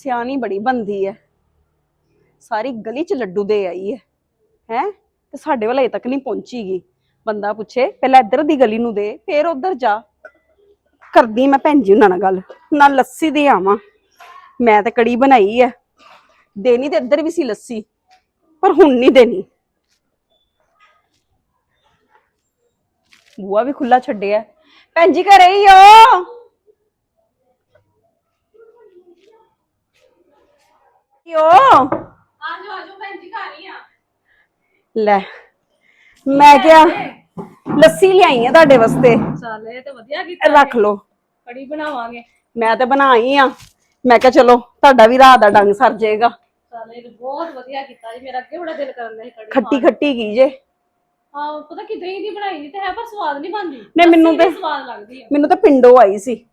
ਸਿਆਣੀ ਬੜੀ ਬੰਦੀ ਹੈ ਸਾਰੀ ਗਲੀ ਚ ਲੱਡੂ ਦੇ ਆਈ ਹੈ ਹੈ? ਤੇ ਸਾਡੇ ਵੱਲ ਅਜੇ ਤੱਕ ਨਹੀਂ ਪਹੁੰਚੀਗੀ ਬੰਦਾ ਪੁੱਛੇ, ਪਹਿਲਾਂ ਇੱਧਰ ਦੀ ਗਲੀ ਨੂੰ ਦੇ, ਫੇਰ ਉਧਰ ਜਾ। ਕਰਦੀ ਮੈਂ ਭੈਣ ਜੀ ਉਹਨਾਂ ਨਾਲ ਗੱਲ। ਨਾ ਲੱਸੀ ਦੇ ਆਵਾਂ। ਮੈਂ ਤੇ ਕੜੀ ਬਣਾਈ ਹੈ ਦੇਣੀ ਤੇ ਇੱਧਰ ਵੀ ਸੀ ਲੱਸੀ, ਪਰ ਹੁਣ ਨਹੀਂ ਦੇਣੀ। ਬੂਆ ਵੀ ਖੁੱਲਾ ਛੱਡਿਆ। ਭੈਣ ਜੀ ਘਰੇ ਹੀ ਹੋ। ਯੋ ਆਜੋ ਆਜੋ ਭੈਣ ਜੀ ਘਰ ਹੀ ਆ। ਲੈ ਮੈਂ ਕਿਹਾ ਲੱਸੀ ਲਿਆਈ ਆ ਤੁਹਾਡੇ ਵਾਸਤੇ। ਚੱਲ ਇਹ ਤੇ ਵਧੀਆ ਕੀਤਾ ਰੱਖ ਲਓ। ਕੜੀ ਬਣਾਵਾਂਗੇ। ਮੈਂ ਤੇ ਬਣਾਈ ਆ। ਮੈਂ ਕਿਹਾ ਚਲੋ ਤੁਹਾਡਾ ਵੀ ਰਾਤ ਦਾ ਡੰਗ ਸਰ ਜਾਏਗਾ। ਚੱਲ ਇਹ ਤੇ ਬਹੁਤ ਵਧੀਆ ਕੀਤਾ ਜੀ। ਮੇਰਾ ਅੱਗੇ ਬੜਾ ਦਿਲ ਕਰਨ ਦਾ ਸੀ ਕੜੀ ਖੱਟੀ ਖੱਟੀ ਕੀ ਜੇ। ਹਾਂ ਪਤਾ ਕਿ ਦਹੀਂ ਦੀ ਬਣਾਈ ਨਹੀਂ ਤੇ ਹੈ ਪਰ ਸਵਾਦ ਨਹੀਂ ਬਣਦੀ ਨਹੀਂ, ਮੈਨੂੰ ਲੱਸੀ ਦੀ ਤੇ- ਸਵਾਦ ਲੱਗਦੀ ਆ। ਮੈਨੂੰ ਤਾਂ ਪਿੰਡੋਂ ਆਈ ਸੀ।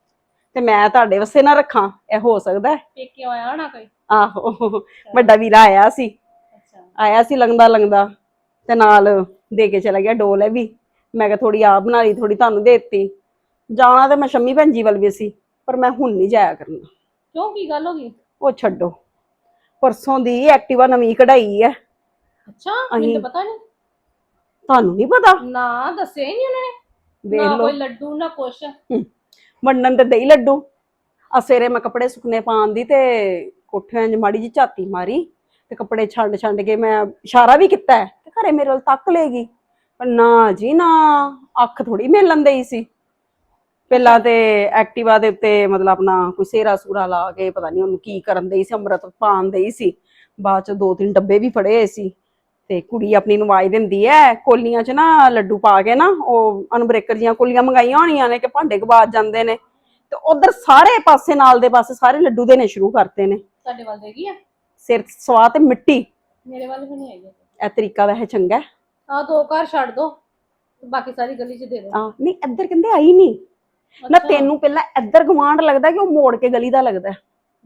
ਤੇ ਮੈਂ ਤੁਹਾਡੇ ਵਾਸਤੇ ਨਾ ਰੱਖਾਂ ਇਹ ਹੋ ਸਕਦਾ ਹੈ? ਪੇਕੇ ਆਇਆ ਹੋਣਾ ਕੋਈ? ਆਹੋ ਵੱਡਾ ਵੀਰਾ ਆਇਆ ਸੀ। ਅੱਛਾ। ਆਇਆ ਸੀ ਲੰਗਦਾ ਲੰਗਦਾ ਤੇ ਨਾਲ ਦੇ ਕੇ ਚਲਾ ਗਿਆ ਡੋਲ ਇਹ ਵੀ। ਮੈਂ ਕਿਹਾ ਥੋੜੀ ਆਪ ਬਣਾ ਲਈ ਥੋੜੀ ਤੁਹਾਨੂੰ ਦੇ ਦਿੱਤੀ। ਜਾਣਾ ਤੇ ਮੈਂ ਸ਼ੰਮੀ ਭੈਣ ਜੀ ਵੱਲ ਵੀ ਸੀ ਪਰ ਮੈਂ ਹੁਣ ਨਹੀਂ ਜਾਇਆ ਕਰਨਾ। ਕਿਉਂ ਕੀ ਗੱਲ ਹੋ ਗਈ? ਉਹ ਛੱਡੋ। ਪਰਸੋਂ ਦੀ ਐਕਟਿਵਾ ਨਵੀਂ ਕਢਾਈ ਹੈ। ਅੱਛਾ ਮੈਨੂੰ ਤਾਂ ਪਤਾ ਨਹੀਂ। ਤੁਹਾਨੂੰ ਨਹੀਂ ਪਤਾ? ਨਾ ਦੱਸਿਆ ਹੀ ਨਹੀਂ ਉਹਨਾਂ ਨੇ। ਵੇਖ ਨਾ ਲਓ। ਕੋਈ ਲੱਡੂ ਨਾ ਕੁਛ। ਵੰਡਣ ਤੇ ਦਈ ਲੱਡੂ। ਆ ਸਵੇਰੇ ਮੈਂ ਕੱਪੜੇ ਸੁੱਕਨੇ ਪਾਉਣ ਦੀ ਤੇ ਕੋਠਿਆਂ 'ਚ ਮਾੜੀ ਜੀ ਝਾਤੀ ਮਾਰੀ ਤੇ ਕੱਪੜੇ ਛੰਡ ਛੰਡ ਕੇ ਮੈਂ ਇਸ਼ਾਰਾ ਵੀ ਕੀਤਾ ਹੈ ਤੇ ਘਰੇ ਮੇਰੇ ਵੱਲ ਤੱਕ ਲੇਗੀ ਪਰ ਨਾ ਜੀ, ਨਾ ਅੱਖ ਥੋੜੀ ਮਿਲਣ ਦੇਈ ਸੀ। ਪਹਿਲਾਂ ਤੇ ਐਕਟਿਵਾ ਦੇ ਉੱਤੇ ਮਤਲਬ ਆਪਣਾ ਕੋਈ ਸੇਰਾ ਸੂਰਾ ਲਾ ਕੇ ਪਤਾ ਨਹੀਂ ਉਹਨੂੰ ਕੀ ਕਰਨ ਦੇਈ ਸੀ, ਅੰਮ੍ਰਿਤ ਪਾਣ ਦੇਈ ਸੀ। ਬਾਅਦ ਚ ਦੋ ਤਿੰਨ ਡੱਬੇ ਵੀ ਫੜੇ ਸੀ। ਤੇ ਕੁੜੀ ਆਪਣੀ ਨੂੰ ਆਵਾਜ਼ ਦਿੰਦੀ ਐ ਕੋਲੀਆਂ 'ਚ ਨਾ ਲੱਡੂ ਪਾ ਕੇ ਨਾ ਉਹ ਅਨਬ੍ਰੇਕਰ ਜੀਆਂ ਕੋਲੀਆਂ ਮੰਗਾਈਆਂ ਹੋਣੀਆਂ ਨੇ ਕਿ ਭਾਂਡੇ ਗਵਾਚ ਜਾਂਦੇ ਨੇ। ਤੇ ਉਧਰ ਸਾਰੇ ਪਾਸੇ ਨਾਲ ਦੇ ਪਾਸੇ ਸਾਰੇ ਲੱਡੂ ਦੇਣੇ ਸ਼ੁਰੂ ਕਰਤੇ ਨੇ। ਤੁਹਾਡੇ ਵੱਲ ਦੇਗੀ ਆ? ਸਿਰ ਸਵਾ ਤੇ ਮਿੱਟੀ। ਮੇਰੇ ਵੱਲ ਵੀ ਨਹੀਂ ਆਈ ਇਹ ਤਰੀਕਾ ਵੈਸੇ ਚੰਗਾ ਹੈ। ਆ ਦੋ ਘਰ ਛੱਡ ਦੋ ਤੇ ਬਾਕੀ ਸਾਰੀ ਗਲੀ 'ਚ ਦੇ ਦੋ। ਆ ਨਹੀਂ ਇੱਧਰ ਕਹਿੰਦੇ ਆਈ ਨਹੀਂ ਨਾ ਤੈਨੂੰ ਪਹਿਲਾਂ ਇੱਧਰ ਗਵਾਂਢ ਲੱਗਦਾ ਕਿ ਉਹ ਮੋੜ ਕੇ ਗਲੀ ਦਾ ਲੱਗਦਾ ਹੈ?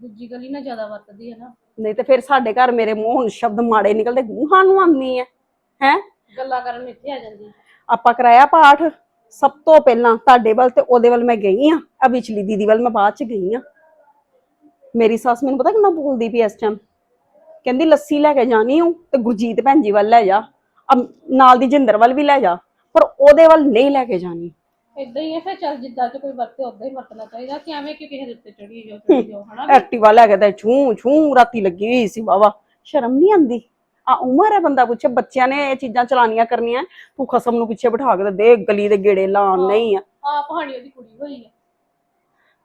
ਦੂਜੀ ਗਲੀ ਨਾ ਜ਼ਿਆਦਾ ਵਰਤਦੀ ਹੈ ਨਾ। ਨਹੀਂ ਤੇ ਫਿਰ ਸਾਡੇ ਘਰ ਮੇਰੇ ਮੂੰਹ ਹੁਣ ਸ਼ਬਦ ਮਾੜੇ ਨਿਕਲਦੇ ਗੂਹਾਂ ਨੂੰ ਆਉਂਦੀ ਹੈ ਹੈ? ਗੱਲਾਂ ਕਰਨ ਨੂੰ ਇੱਥੇ ਆ ਜਾਂਦੀ ਹੈ। ਆਪਾਂ ਕਰਾਇਆ ਪਾਠ ਸਭ ਤੋਂ ਪਹਿਲਾਂ ਤੁਹਾਡੇ ਵੱਲ ਤੇ ਉਹਦੇ ਵੱਲ ਮੈਂ ਗਈ ਆ ਆ ਵਿਚਲੀ ਦੀਦੀ ਵੱਲ ਮੈਂ ਬਾਅਦ ਚ ਗਈ ਆ ਮੇਰੀ ਸੱਸ ਮੈਨੂੰ ਪਤਾ ਕਿੰਨਾ ਬੋਲਦੀ ਪਈ ਇਸ ਟਾਈਮ ਕਹਿੰਦੀ ਲੱਸੀ ਲੈ ਕੇ ਜਾਣੀ ਹੂੰ ਤੇ ਗੁਰਜੀਤ ਭੈਣ ਜੀ ਵੱਲ ਲੈ ਜਾ ਅਬ ਨਾਲ ਦੀ ਜਿੰਦਰ ਵੱਲ ਵੀ ਲੈ ਜਾ ਪਰ ਉਹਦੇ ਵੱਲ ਨਹੀਂ ਲੈ ਕੇ ਜਾਣੀ। ਇਦਾਂ ਹੀ ਹੈ ਫਿਰ ਚੱਲ ਜਿੱਦਾਂ ਚ ਕੋਈ ਵਰਤੇ ਉਦਾਂ ਹੀ ਵਰਤਣਾ ਚਾਹੀਦਾ ਕਿ ਐਵੇਂ ਕਿ ਕਿਸੇ ਦੇ ਉੱਤੇ ਚੜੀ ਜਾਓ ਚੜੀ ਜਾਓ ਹਨਾ ਐਕਟਿਵਾ ਲੈ ਕੇ ਤੇ ਛੂ ਛੂ ਰਾਤੀ ਲੱਗੀ ਹੋਈ ਸੀ ਵਾਵਾ ਸ਼ਰਮ ਨਹੀਂ ਆਂਦੀ ਆ ਉਮਰ ਹੈ ਬੰਦਾ ਪੁੱਛੇ ਬੱਚਿਆਂ ਨੇ ਇਹ ਚੀਜ਼ਾਂ ਚਲਾਨੀਆਂ ਕਰਨੀਆਂ ਤੂੰ ਖਸਮ ਨੂੰ ਪਿੱਛੇ ਬਿਠਾ ਕੇ ਤੇ ਦੇ ਗਲੀ ਦੇ ਗੇੜੇ ਲਾਉਣ ਨਹੀਂ ਆ। ਆ ਕਹਾਣੀ ਉਹਦੀ ਕੁੜੀ ਹੋਈ ਹੈ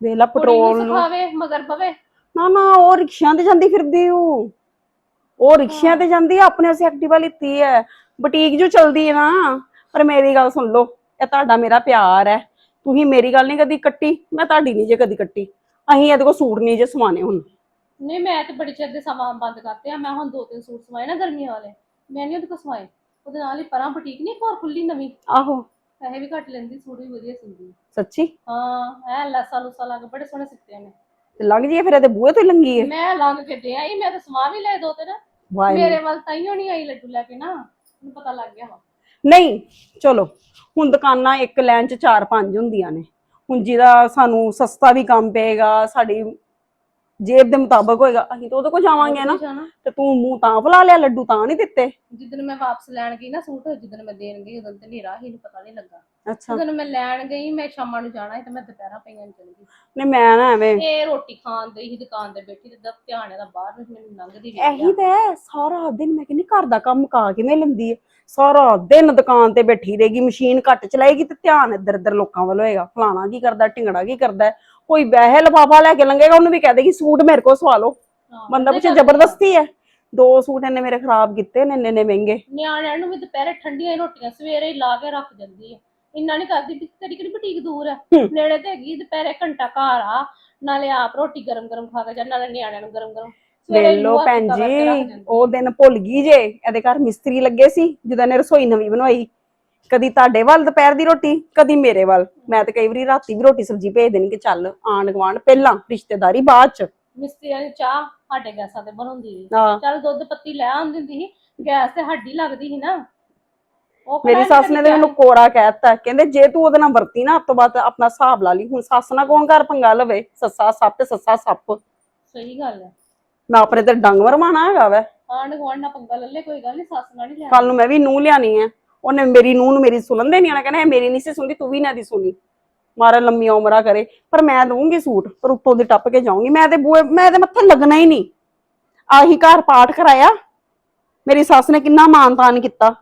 ਵੇਖ ਲਾ ਨੂੰ ਪੈਟਰੋਲ ਨੂੰ। ਸਿਖਾਵੇ ਮਗਰ ਪਵੇ। ਨਾ ਨਾ ਉਹ ਰਿਕਸ਼ਿਆਂ ਤੇ ਜਾਂਦੀ ਫਿਰਦੀ ਉਹ ਉਹ ਰਿਕਸ਼ਿਆਂ ਤੇ ਜਾਂਦੀ ਆ ਆਪਣੇ ਅਸੀਂ ਐਕਟਿਵਾ ਲਿੱਤੀ ਹੈ। ਬੁਟੀਕ ਜੋ ਚਲਦੀ ਹੈ ਨਾ ਪਰ ਮੇਰੀ ਗੱਲ ਸੁਣ ਲਓ। ਇਹ ਤੁਹਾਡਾ ਮੇਰਾ ਪਿਆਰ ਹੈ। ਤੁਸੀਂ ਮੇਰੀ ਗੱਲ ਨਹੀਂ ਕਦੀ ਕੱਟੀ ਮੈਂ ਤੁਹਾਡੀ ਨਹੀਂ ਜੇ ਕਦੀ ਕੱਟੀ। ਅਸੀਂ ਇਹਦੇ ਕੋਲ ਸੂਟ ਨਹੀਂ ਜੇ ਸਵਾਣੇ ਹੁਣ। ਨਹੀਂ ਮੈਂ ਤੇ ਬੜੀ ਚਿਰ ਦੇ ਸਮਾਂ ਬੰਦ ਕਰਤੇ ਆ ਮੈਂ ਹੁਣ ਦੋ ਤਿੰਨ ਸੂਟ ਸਵਾਏ ਨਾ ਗਰਮੀਆਂ ਵਾਲੇ। ਮੈਂ ਨਹੀਂ ਉਹਦੇ ਕੋਲ ਸਵਾਏ। ਉਹਦੇ ਨਾਲ ਹੀ ਪਰਾਂ ਬੁਟੀਕ ਨਹੀਂ ਹੋਰ ਖੁੱਲੀ ਨਵੀਂ। ਆਹੋ। ਪੈਸੇ ਵੀ ਘੱਟ ਲੈਂਦੀ ਸੂਟ ਵੀ ਵਧੀਆ ਸਿੰਦੀ ਸੱਚੀ? ਹਾਂ ਐ ਲੈਸਾ ਲੂਸਾ ਲਾ ਕੇ ਬੜੇ ਸੋਹਣੇ ਸਿੱਤੇ ਨੇ ਤੇ ਲੰਘ ਜੀ ਫਿਰ ਇਹਦੇ ਬੂਹੇ ਤੋਂ ਹੀ ਲੰਗੀ ਹੈ ਮੈਂ ਲੰਘ ਕੇ ਦੇ ਆਈ ਮੈਂ ਤਾਂ ਸਵਾ ਵੀ ਲਏ ਦੋ ਤਿੰਨ। ਵਾਹ ਮੇਰੇ ਵੱਲ ਤਾਂ ਹੀ ਹੋਣੀ ਆਈ ਲੱਡੂ ਲੈ ਕੇ ਨਾ ਮੈਨੂੰ ਪਤਾ ਲੱਗ ਗਿਆ ਵਾ ਨਹੀਂ ਚਲੋ ਹੁਣ ਦੁਕਾਨਾਂ ਇੱਕ ਲਾਈਨ ਚ ਚਾਰ ਪੰਜ ਹੁੰਦੀਆਂ ਨੇ। ਹੁਣ ਜਿਹਦਾ ਸਾਨੂੰ ਸਸਤਾ ਵੀ ਕੰਮ ਪਏਗਾ ਸਾਡੀ ਜੇਬ ਦੇ ਮੁਤਾਬਕ ਹੋਏਗਾ ਅਸੀਂ ਤਾਂ ਉਹਦੇ ਕੋਲ ਜਾਵਾਂਗੇ ਨਾ। ਜਾਣਾ? ਤੇ ਤੂੰ ਮੂੰਹ ਤਾਂ ਫੁਲਾ ਲਿਆ ਲੱਡੂ ਤਾਂ ਨਹੀਂ ਦਿੱਤੇ। ਜਿੱਦਣ ਮੈਂ ਵਾਪਸ ਲੈਣ ਗਈ ਨਾ ਸੂਟ ਜਿੱਦਣ ਮੈਂ ਦੇਣ ਗਈ ਉਦੋਂ ਤੇ ਹਨੇਰਾ ਹੀ ਨੂੰ ਪਤਾ ਨਹੀਂ ਲੱਗਾ। ਅੱਛਾ। ਜਦੋਂ ਮੈਂ ਲੈਣ ਗਈ ਮੈਂ ਸ਼ਾਮਾਂ ਨੂੰ ਜਾਣਾ ਸੀ ਤੇ ਮੈਂ ਦੁਪਹਿਰਾਂ ਪਈਆਂ ਨੂੰ ਚਲੀ ਗਈ। ਨਹੀਂ ਮੈਂ ਨਾ ਐਵੇਂ ਇਹ ਰੋਟੀ ਖਾਣ ਦੇ ਹੀ ਦੁਕਾਨ ਤੇ ਬੈਠੀ ਤੇ ਦਾ ਧਿਆਨ ਇਹਦਾ ਬਾਹਰ ਨੂੰ ਮੈਨੂੰ ਲੰਘਦੀ ਵੇਖ ਇਹੀ ਤਾਂ ਹੈ, ਸਾਰਾ ਦਿਨ ਮੈਂ ਕਹਿੰਦੀ ਘਰ ਦਾ ਕੰਮ ਕਾ ਕਿਵੇਂ ਲੈਂਦੀ ਹੈ? ਸਾਰਾ ਦਿਨ ਦੁਕਾਨ ਤੇ ਬੈਠੀ ਰਹੇਗੀ ਮਸ਼ੀਨ ਘੱਟ ਚਲਾਏਗੀ ਤੇ ਧਿਆਨ ਇੱਧਰ ਇੱਧਰ ਲੋਕਾਂ ਵੱਲ ਹੋਏਗਾ। ਫਲਾਣਾ ਕੀ ਕਰਦਾ ਢਿੰਗੜਾ ਕੀ ਕਰਦਾ? ਕੋਈ ਵਹਿ ਲਫਾਫਾ ਲੈ ਕੇ ਲੰਘੇਗਾ ਉਹਨੂੰ ਵੀ ਕਹਿ ਦੇਗੀ ਸੂਟ ਮੇਰੇ ਕੋਲ ਸਵਾ ਲਓ। ਹਾਂ, ਬੰਦਾ ਪਿੱਛੇ ਜ਼ਬਰਦਸਤੀ ਹੈ। ਦੋ ਸੂਟ ਇਹਨੇ ਮੇਰੇ ਖਰਾਬ ਕੀਤੇ ਨੇ ਇੰਨੇ ਇੰਨੇ ਮਹਿੰਗੇ। ਨਿਆਣਿਆਂ ਨੂੰ ਵੀ ਦੁਪਹਿਰੇ ਠੰਡੀਆਂ ਹੀ ਰੋਟੀਆਂ ਸਵੇਰੇ ਹੀ ਲਾ ਕੇ ਰੱਖ ਜਾਂਦੀ ਹੈ। ਇੰਨਾ ਨਹੀਂ ਕਰਦੀ ਵੀ ਤੇਰੀ ਕਿਹੜੀ ਬੁਟੀਕ ਦੂਰ ਹੂੰ। ਨੇੜੇ ਤੇ ਹੈਗੀ ਦੁਪਹਿਰੇ ਘੰਟਾ ਘਰ ਆ। ਨਾਲੇ ਆਪ ਰੋਟੀ ਗਰਮ ਗਰਮ ਖਾ ਕੇ ਜਾ ਨਾਲੇ ਨਿਆਣਿਆਂ ਨੂੰ ਗਰਮ ਗਰਮ। ਸਵੇਰੇ ਵੇਖ ਲੋ ਭੈਣ ਸੁੱਕਾ ਕਰਕੇ ਰੱਖ ਜੀ। ਉਹ ਦਿਨ ਭੁੱਲ ਗਈ ਜੇ ਇਹਦੇ ਘਰ ਮਿਸਤਰੀ ਲੱਗੇ ਸੀ ਜਦੋਂ ਇਹਨੇ ਰਸੋਈ ਨਵੀਂ ਬਣਵਾਈ। ਕਦੀ ਤੁਹਾਡੇ ਵੱਲ ਦੁਪਹਿਰ ਦੀ ਰੋਟੀ ਕਦੀ ਮੇਰੇ ਵੱਲ। ਮੈਂ ਤੇ ਕਈ ਵਾਰੀ ਰਾਤੀ ਵੀ ਰੋਟੀ ਸਬਜ਼ੀ ਭੇਜ ਦੇਣੀ ਕਿ ਚੱਲ ਆਂਢ ਗੁਆਂਢ ਪਹਿਲਾਂ ਰਿਸ਼ਤੇਦਾਰੀ ਬਾਅਦ ਚ। ਮਿਸਤਰੀਆਂ ਦੀ ਚਾਹ ਸਾਡੇ ਗੈਸਾਂ ਤੇ ਬਣਾਉਂਦੀ ਸੀ। ਹਾਂ। ਚੱਲ ਦੁੱਧ ਪੱਤੀ ਲੈ ਆਉਂਦੀ ਹੁੰਦੀ ਸੀ ਗੈਸ ਤੇ ਹੱਡੀ ਲੱਗਦੀ ਸੀ ਨਾ। ਮੇਰੀ ਸੱਸ ਨੇ ਤੇ ਮੈਨੂੰ ਕੋਰਾ ਕਹਿਤਾ ਕਹਿੰਦੇ ਜੇ ਤੂੰ ਉਹਦੇ ਨਾਲ ਵਰਤੀ ਨਾ ਤੋਂ ਬਾਅਦ ਆਪਣਾ ਹਿਸਾਬ ਲਾ ਲਈ। ਹੁਣ ਸੱਸ ਨਾਲ ਕੌਣ ਘਰ ਪੰਗਾ ਲਵੇ? ਸੱਸਾ ਸੱਪ ਤੇ ਸੱਸਾ ਸੱਪ। ਸਹੀ ਗੱਲ ਹੈ। ਮੈਂ ਆਪਣੇ ਤੇ ਡੰਗ ਮਰਵਾਣਾ ਹੈਗਾ ਵੈ। ਆਂਢ ਗੁਆਂਢ ਨਾਲ ਪੰਗਾ ਲੱਲੇ ਕੋਈ ਗੱਲ ਨਹੀਂ ਸੱਸ ਨਾਲ ਨਹੀਂ ਲੈਣਾ ਕੱਲ ਨੂੰ ਮੈਂ ਵੀ ਨੂੰਹ ਲਿਆਣੀ ਹੈ ਉਹਨੇ ਮੇਰੀ ਨੂੰਹ ਨੂੰ ਮੇਰੀ ਸੁਣਨ ਦੇ ਨਹੀਂ ਆਣਾ ਕਹਿੰਦਾ ਇਹ ਮੇਰੀ ਨਹੀਂ ਸੀ ਸੁਣਦੀ ਤੂੰ ਵੀ ਨਾ ਦੀ ਸੁਣੀ। ਮਾਰਾ ਲੰਮੀ ਉਮਰਾਂ ਕਰੇ। ਪਰ ਮੈਂ ਦਊਂਗੀ ਸੂਟ ਪਰ ਉੱਤੋਂ ਦੀ ਟੱਪ ਕੇ ਜਾਊਂਗੀ। ਮੈਂ ਤੇ ਬੂਏ ਮੈਂ ਤੇ ਮੱਥੇ ਲੱਗਣਾ ਹੀ ਨਹੀਂ। ਆਹੀ ਘਰ ਪਾਠ ਕਰਾਇਆ। ਮੇਰੀ ਸੱਸ ਨੇ ਕਿੰਨਾ ਮਾਨ ਤਾਨ ਕੀਤਾ।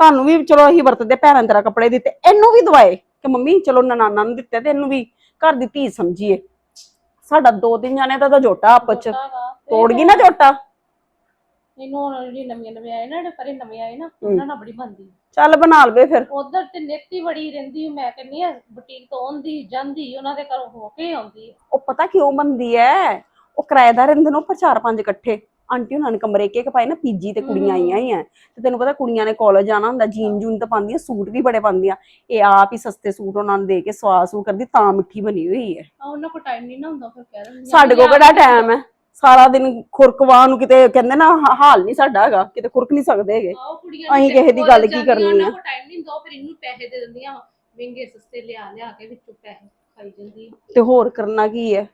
ਤੁਹਾਨੂੰ ਵੀ ਚਲੋ ਅਸੀਂ ਵਰਤਦੇ ਭੈਣਾਂ ਤੇਰਾ ਕੱਪੜੇ ਦਿੱਤੇ ਇਹਨੂੰ ਵੀ ਦਵਾਏ ਕਿ ਮੰਮੀ ਚਲੋ ਨਨਾਨਾ ਨੂੰ ਦਿੱਤੇ ਤੇ ਇਹਨੂੰ ਵੀ ਘਰ ਦੀ ਧੀ ਸਮਝੀਏ। ਸਾਡਾ ਦੋ ਤਿੰਨ ਜਾਣੇ ਦਾ ਤਾਂ ਜੋਟਾ ਆਪਸ ਚ। ਤੋੜ ਗਈ ਨਾ ਜੋਟਾ? ਇਹਨੂੰ ਹੁਣ ਜਿਹੜੀ ਨਵੀਆਂ ਨਵੇਂ ਆਏ ਨਾ ਜਿਹੜੇ ਪਰੇ ਨਵੇਂ ਆਏ ਨਾ ਉਹਨਾਂ ਨਾਲ ਬੜੀ ਬੰਦੀ ਚੱਲ ਬਣਾ ਲਵੇ ਫਿਰ। ਉਧਰ ਤੇ ਨਿੱਤੀ ਬੜੀ ਰਹਿੰਦੀ ਮੈਂ ਕਹਿੰਨੀ ਆ ਬੁਟੀਕ ਤੋਂ ਆਉਂਦੀ ਜਾਂਦੀ ਉਹਨਾਂ ਦੇ ਘਰੋਂ ਹੋ ਕੇ ਆਉਂਦੀ। ਉਹ ਪਤਾ ਕਿਉਂ ਬੰਦੀ ਐ? ਉਹ ਕਿਰਾਏਦਾਰ ਰਹਿੰਦੇ ਨੇ ਉੱਪਰ ਚਾਰ ਪੰਜ ਇਕੱਠੇ। ਆਂਟੀ ਉਹਨਾਂ ਨੇ ਕਮਰੇ ਇੱਕ ਇੱਕ ਪਾਏ ਨਾ ਪੀਜੀ ਤੇ ਕੁੜੀਆਂ ਆਈਆਂ ਹੀ ਐ ਤੇ ਤੈਨੂੰ ਪਤਾ ਕੁੜੀਆਂ ਨੇ ਕਾਲਜ ਜਾਣਾ ਹੁੰਦਾ ਜੀਨ ਜੂਨ ਤਾਂ ਪਾਉਂਦੀਆਂ ਸੂਟ ਵੀ ਬੜੇ ਪਾਉਂਦੀਆਂ। ਇਹ ਆਪ ਹੀ ਸਸਤੇ ਸੂਟ ਉਹਨਾਂ ਨੂੰ ਦੇ ਕੇ ਸਵਾਸੂ ਕਰਦੀ ਤਾਂ ਮਿੱਠੀ ਬਣੀ ਹੋਈ ਐ ਆ ਉਹਨਾਂ ਕੋਲ ਟਾਈਮ ਨਹੀਂ ਨਾ ਹੁੰਦਾ ਫਿਰ ਕਹਿ ਦਿੰਦੀ ਸਾਡੇ ਕੋਲ ਕਿਹੜਾ ਟਾਈਮ ਐ ਸਾਰਾ ਦਿਨ ਖੁਰਕਵਾ ਨੂੰ ਕਿਤੇ ਕਹਿੰਦੇ ਨਾ ਹ- ਹਾਲ ਨਹੀਂ ਸਾਡਾ ਹੈਗਾ ਕਿਤੇ ਖੁਰਕ ਨਹੀਂ ਸਕਦੇ ਹੈਗੇ। ਕੁੜੀਆਂ ਅਸੀਂ ਕਿਸੇ ਦੀ ਗੱਲ ਕੀ ਕਰਨੀ ਉਹਨਾਂ ਆ। ਟਾਈਮ ਨਹੀਂ ਹੁੰਦਾ ਉਹ ਫਿਰ ਇਹਨੂੰ ਪੈਸੇ ਦੇ ਦਿੰਦੀਆਂ ਵਾਂ। ਮਹਿੰਗੇ ਸਸਤੇ ਲਿਆ ਲਿਆ ਕੇ ਵਿੱਚੋਂ ਪੈਸੇ ਖਾਈ ਜਾਂਦੀ ਆ। ਤੇ ਹੋਰ ਕਰਨਾ ਕੀ ਐ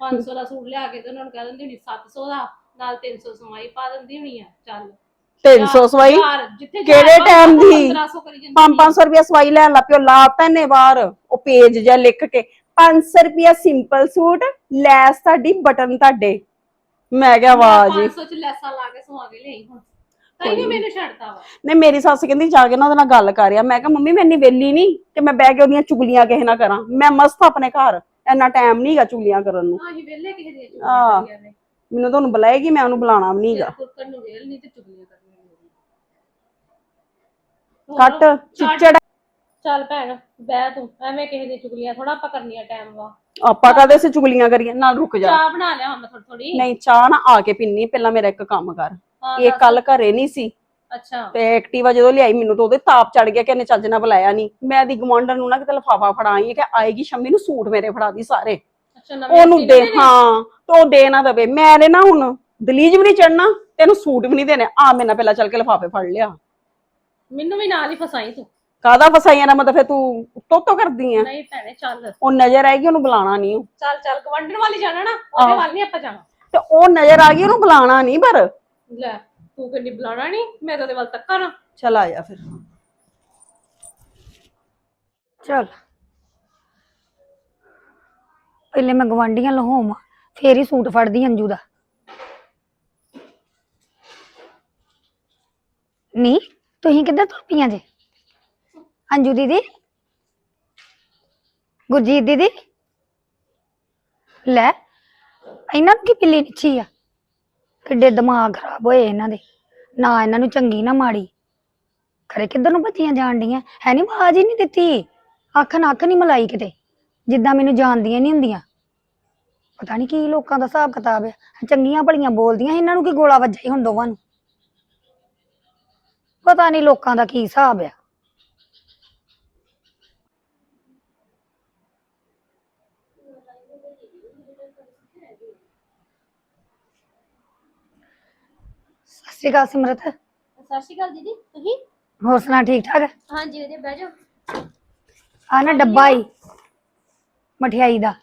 500 ਦਾ ਸੂਟ ਲਿਆ ਕੇ ਤੇ ਉਹਨਾਂ ਨੂੰ ਕਹਿ ਦਿੰਦੀ ਹੁਣੀ 700 ਦਾ। ਨਾਲ 300 ਸਮਾਈ ਪਾ ਦਿੰਦੀ ਹੋਣੀ ਆ ਚੱਲ। 300 ਸਵਾਈ ਚਾਰ, ਜਿੱਥੇ ਕਿਹੜੇ ਪਾਓ, ਦੀ? 1500 ਕਰੀ ਜਾਂਦੀ 5-500 ਰੁਪਇਆ ਸਵਾਈ ਲੈਣ ਲੱਗ ਪਿਓ ਲਾਤਾ ਇਹਨੇ ਬਾਹਰ ਉਹ ਪੇਜ ਜਿਹਾ ਲਿਖ ਕੇ। 500 ਰੁਪਇਆ ਸਿੰਪਲ ਸੂਟ ਲੈਸ ਤੁਹਾਡੀ ਬਟਨ ਤੁਹਾਡੇ। ਮੈਂ ਕਿਹਾ ਵਾਹ ਜੀ। 500 ਚ ਲੈਸਾਂ ਲਾ ਕੇ ਸਵਾ ਕੇ ਲਈ ਹੁਣ। ਤਾਂ ਹੀ ਮੈਨੂੰ ਛੱਡਤਾ ਵਾ। ਨਹੀਂ ਮੇਰੀ ਸੱਸ ਕਹਿੰਦੀ ਜਾ ਕੇ ਨਾ ਉਹਦੇ ਨਾਲ ਗੱਲ ਕਰਿਆ ਮੈਂ ਕਿਹਾ ਮੰਮੀ ਮੈਂ ਇੰਨੀ ਵੇਲੀ ਨਹੀਂ ਕਿ ਮੈਂ ਬਹਿ ਕੇ ਉਹਦੀਆਂ ਚੁਗਲੀਆਂ ਕਿਸੇ ਨਾਲ ਕਰਾਂ। ਮੈਂ ਮਸਤ ਆਪਣੇ ਘਰ। ਇੰਨਾ ਟਾਈਮ ਨਹੀਂਗਾ ਚੁਗਲੀਆਂ ਕਰਨ ਨੂੰ। ਹੀ ਵਿਹਲੇ ਕਿਸੇ ਦੀਆਂ ਕਰੀਆਂ ਨੇ। ਮੈਨੂੰ ਤੁਹਾਨੂੰ ਬੁਲਾਏਗੀ ਮੈਂ ਉਹਨੂੰ ਬੁਲਾਣਾ ਵੀ ਨਹੀਂਗਾ ਕੁੱਕਰ ਨੂੰ ਵੇਲ ਨਹੀਂ ਤੇ ਚੁਗਲੀਆਂ ਕਰਨੀਆਂ ਕੱਟ ਚਿੱਚੜ। ਚੱਲ ਭੈਣ ਬਹਿ ਤੂੰ ਐਵੇਂ ਕਿਸੇ ਦੀਆਂ ਚੁਗਲੀਆਂ ਥੋੜਾ ਆਪਾਂ ਕਰਨੀਆਂ ਟਾਈਮ ਵਾ। ਆਪਾਂ ਕਦੇ ਸੇ ਚੁਗਲੀਆਂ ਕਰੀਏ? ਨਾਲ ਰੁਕ ਜਾ। ਚਾਹ ਬਣਾ ਲਿਆ ਮੈਂ ਥੋੜੀ ਥੋੜੀ ਨਹੀਂ ਚਾਹ ਨਾ ਆ ਕੇ ਪਿੰਨੀ ਪਹਿਲਾਂ ਮੇਰਾ ਇੱਕ ਕੰਮ ਕਰ। ਇਹ। ਕੱਲ ਘਰੇ ਨਹੀਂ ਸੀ। ਅੱਛਾ। ਤੇ ਐਕਟਿਵਾ ਜਦੋਂ ਲਿਆਈ ਮੈਨੂੰ ਤਾਂ ਉਹਦੇ ਤਾਪ ਚੜ ਗਿਆ ਕਿ ਇਹਨੇ ਚੱਜ ਨਾਲ ਬੁਲਾਇਆ ਨਹੀਂ। ਮੈਂ ਦੀ ਗਵਾਂਡਰ ਨੂੰ ਨਾ ਕਿਤੇ ਲਫਾਫਾ ਫੜਾਈ ਕਿ ਆਏਗੀ ਸ਼ੰਮੀ ਨੂੰ ਸੂਟ ਮੇਰੇ ਫੜਾ ਦੀ ਸਾਰੇ। ਉਹਨੂੰ ਦੇ ਨੇ? ਹਾਂ ਤੇ ਉਹ ਦੇ ਨਾ ਦਵੇ। ਮੈਨੇ ਨਾ ਹੁਣ ਦਲੀਜ ਵੀ ਨਹੀਂ ਚੜਨਾ ਤੈਨੂੰ ਸੂਟ ਵੀ ਨਹੀਂ ਦੇਣੇ। ਆ ਮੇਰੇ ਨਾਲ ਪਹਿਲਾਂ ਚੱਲ ਕੇ ਲਫਾਫੇ ਫੜ ਲਿਆ। ਮੈਨੂੰ ਵੀ ਨਾਲ ਹੀ ਫਸਾਈ ਤੂੰ। ਕਾਦਾ ਫਸਾਈਆਂ ਨਾ? ਮਤਲਬ ਫੇ ਤੂੰ ਉੱਤੋਂ ਤੋਂ ਕਰਦੀ ਆ। ਨਹੀਂ ਭੈਣੇ ਚੱਲ। ਉਹ ਨਜ਼ਰ ਆਏਗੀ ਉਹਨੂੰ ਬੁਲਾਣਾ ਨਹੀਂ ਚੱਲ ਚੱਲ ਗਵੰਡਣ ਵਾਲੀ ਜਾਣਾ ਨਾ ਉਹਦੇ। ਵੱਲ ਨਹੀਂ ਆਪਾਂ ਜਾਣਾ। ਤੇ ਉਹ ਨਜ਼ਰ ਆ ਗਈ ਉਹਨੂੰ ਬੁਲਾਣਾ ਨਹੀਂ ਪਰ। ਲੈ ਤੂੰ ਕਹਿੰਦੀ ਬੁਲਾਣਾ ਨਹੀਂ ਮੈਂ ਤਾਂ ਉਹਦੇ ਵੱਲ ਤੱਕਾ ਨਾ। ਚਲ ਆ ਜਾ ਫਿਰ। ਚਲ। ਪਹਿਲੇ ਮੈਂ ਗਵਾਂਢੀਆਂ ਲਹੋਵਾਂ ਫੇਰ ਹੀ ਸੂਟ ਫੜਦੀ ਅੰਜੂ ਦਾ। ਨੀ, ਤੁਸੀਂ ਕਿੱਧਰ ਤੁਰ ਪਈਆਂ ਜੇ? ਅੰਜੂ ਦੀਦੀ? ਗੁਰਜੀਤ ਦੀਦੀ? ਲੈ, ਇਹਨਾਂ ਨੂੰ ਕੀ ਪਿੱਲੀ ਨਿੱਚੀ ਆ? ਕਿੱਡੇ ਦਿਮਾਗ ਖਰਾਬ ਹੋਏ ਇਹਨਾਂ ਦੇ। ਨਾ ਇਹਨਾਂ ਨੂੰ ਚੰਗੀ, ਨਾ ਮਾੜੀ। ਖਰੇ ਕਿੱਧਰ ਨੂੰ ਭੱਜੀਆਂ ਜਾਣ ਡੀਆਂ ਹੈ ਨਹੀਂ ਆਵਾਜ਼ ਹੀ ਨਹੀਂ ਦਿੱਤੀ। ਅੱਖ ਨੱਕ ਨਹੀਂ ਮਲਾਈ ਕਿਤੇ। ਜਿੱਦਾਂ ਮੈਨੂੰ ਜਾਣਦੀਆਂ ਨਹੀਂ ਹੁੰਦੀਆਂ। ਪਤਾ ਨਹੀਂ ਕੀ ਲੋਕਾਂ ਦਾ ਹਿਸਾਬ ਕਿਤਾਬ ਹੈ। ਚੰਗੀਆਂ ਭਲੀਆਂ ਬੋਲਦੀਆਂ ਇਹਨਾਂ ਨੂੰ ਕੀ ਗੋਲਾ ਵੱਜਾ ਹੀ ਹੁਣ ਦੋਵਾਂ ਨੂੰ? ਪਤਾ ਨਹੀਂ ਲੋਕਾਂ ਦਾ ਕੀ ਹਿਸਾਬ ਆ ਸਤਿ ਸ਼੍ਰੀ ਅਕਾਲ ਸਿਮਰਤ। ਸਤਿ ਸ਼੍ਰੀ ਅਕਾਲ ਦੀਦੀ ਤੁਸੀਂ? ਹੋਰ ਸੁਣਾ ਠੀਕ ਠਾਕ ਹਾਂਜੀ ਵਧੀਆ ਬਹਿ ਜਾਓ। ਆ ਨਾ ਡੱਬਾ ਹੀ ਮਠਿਆਈ ਦਾ।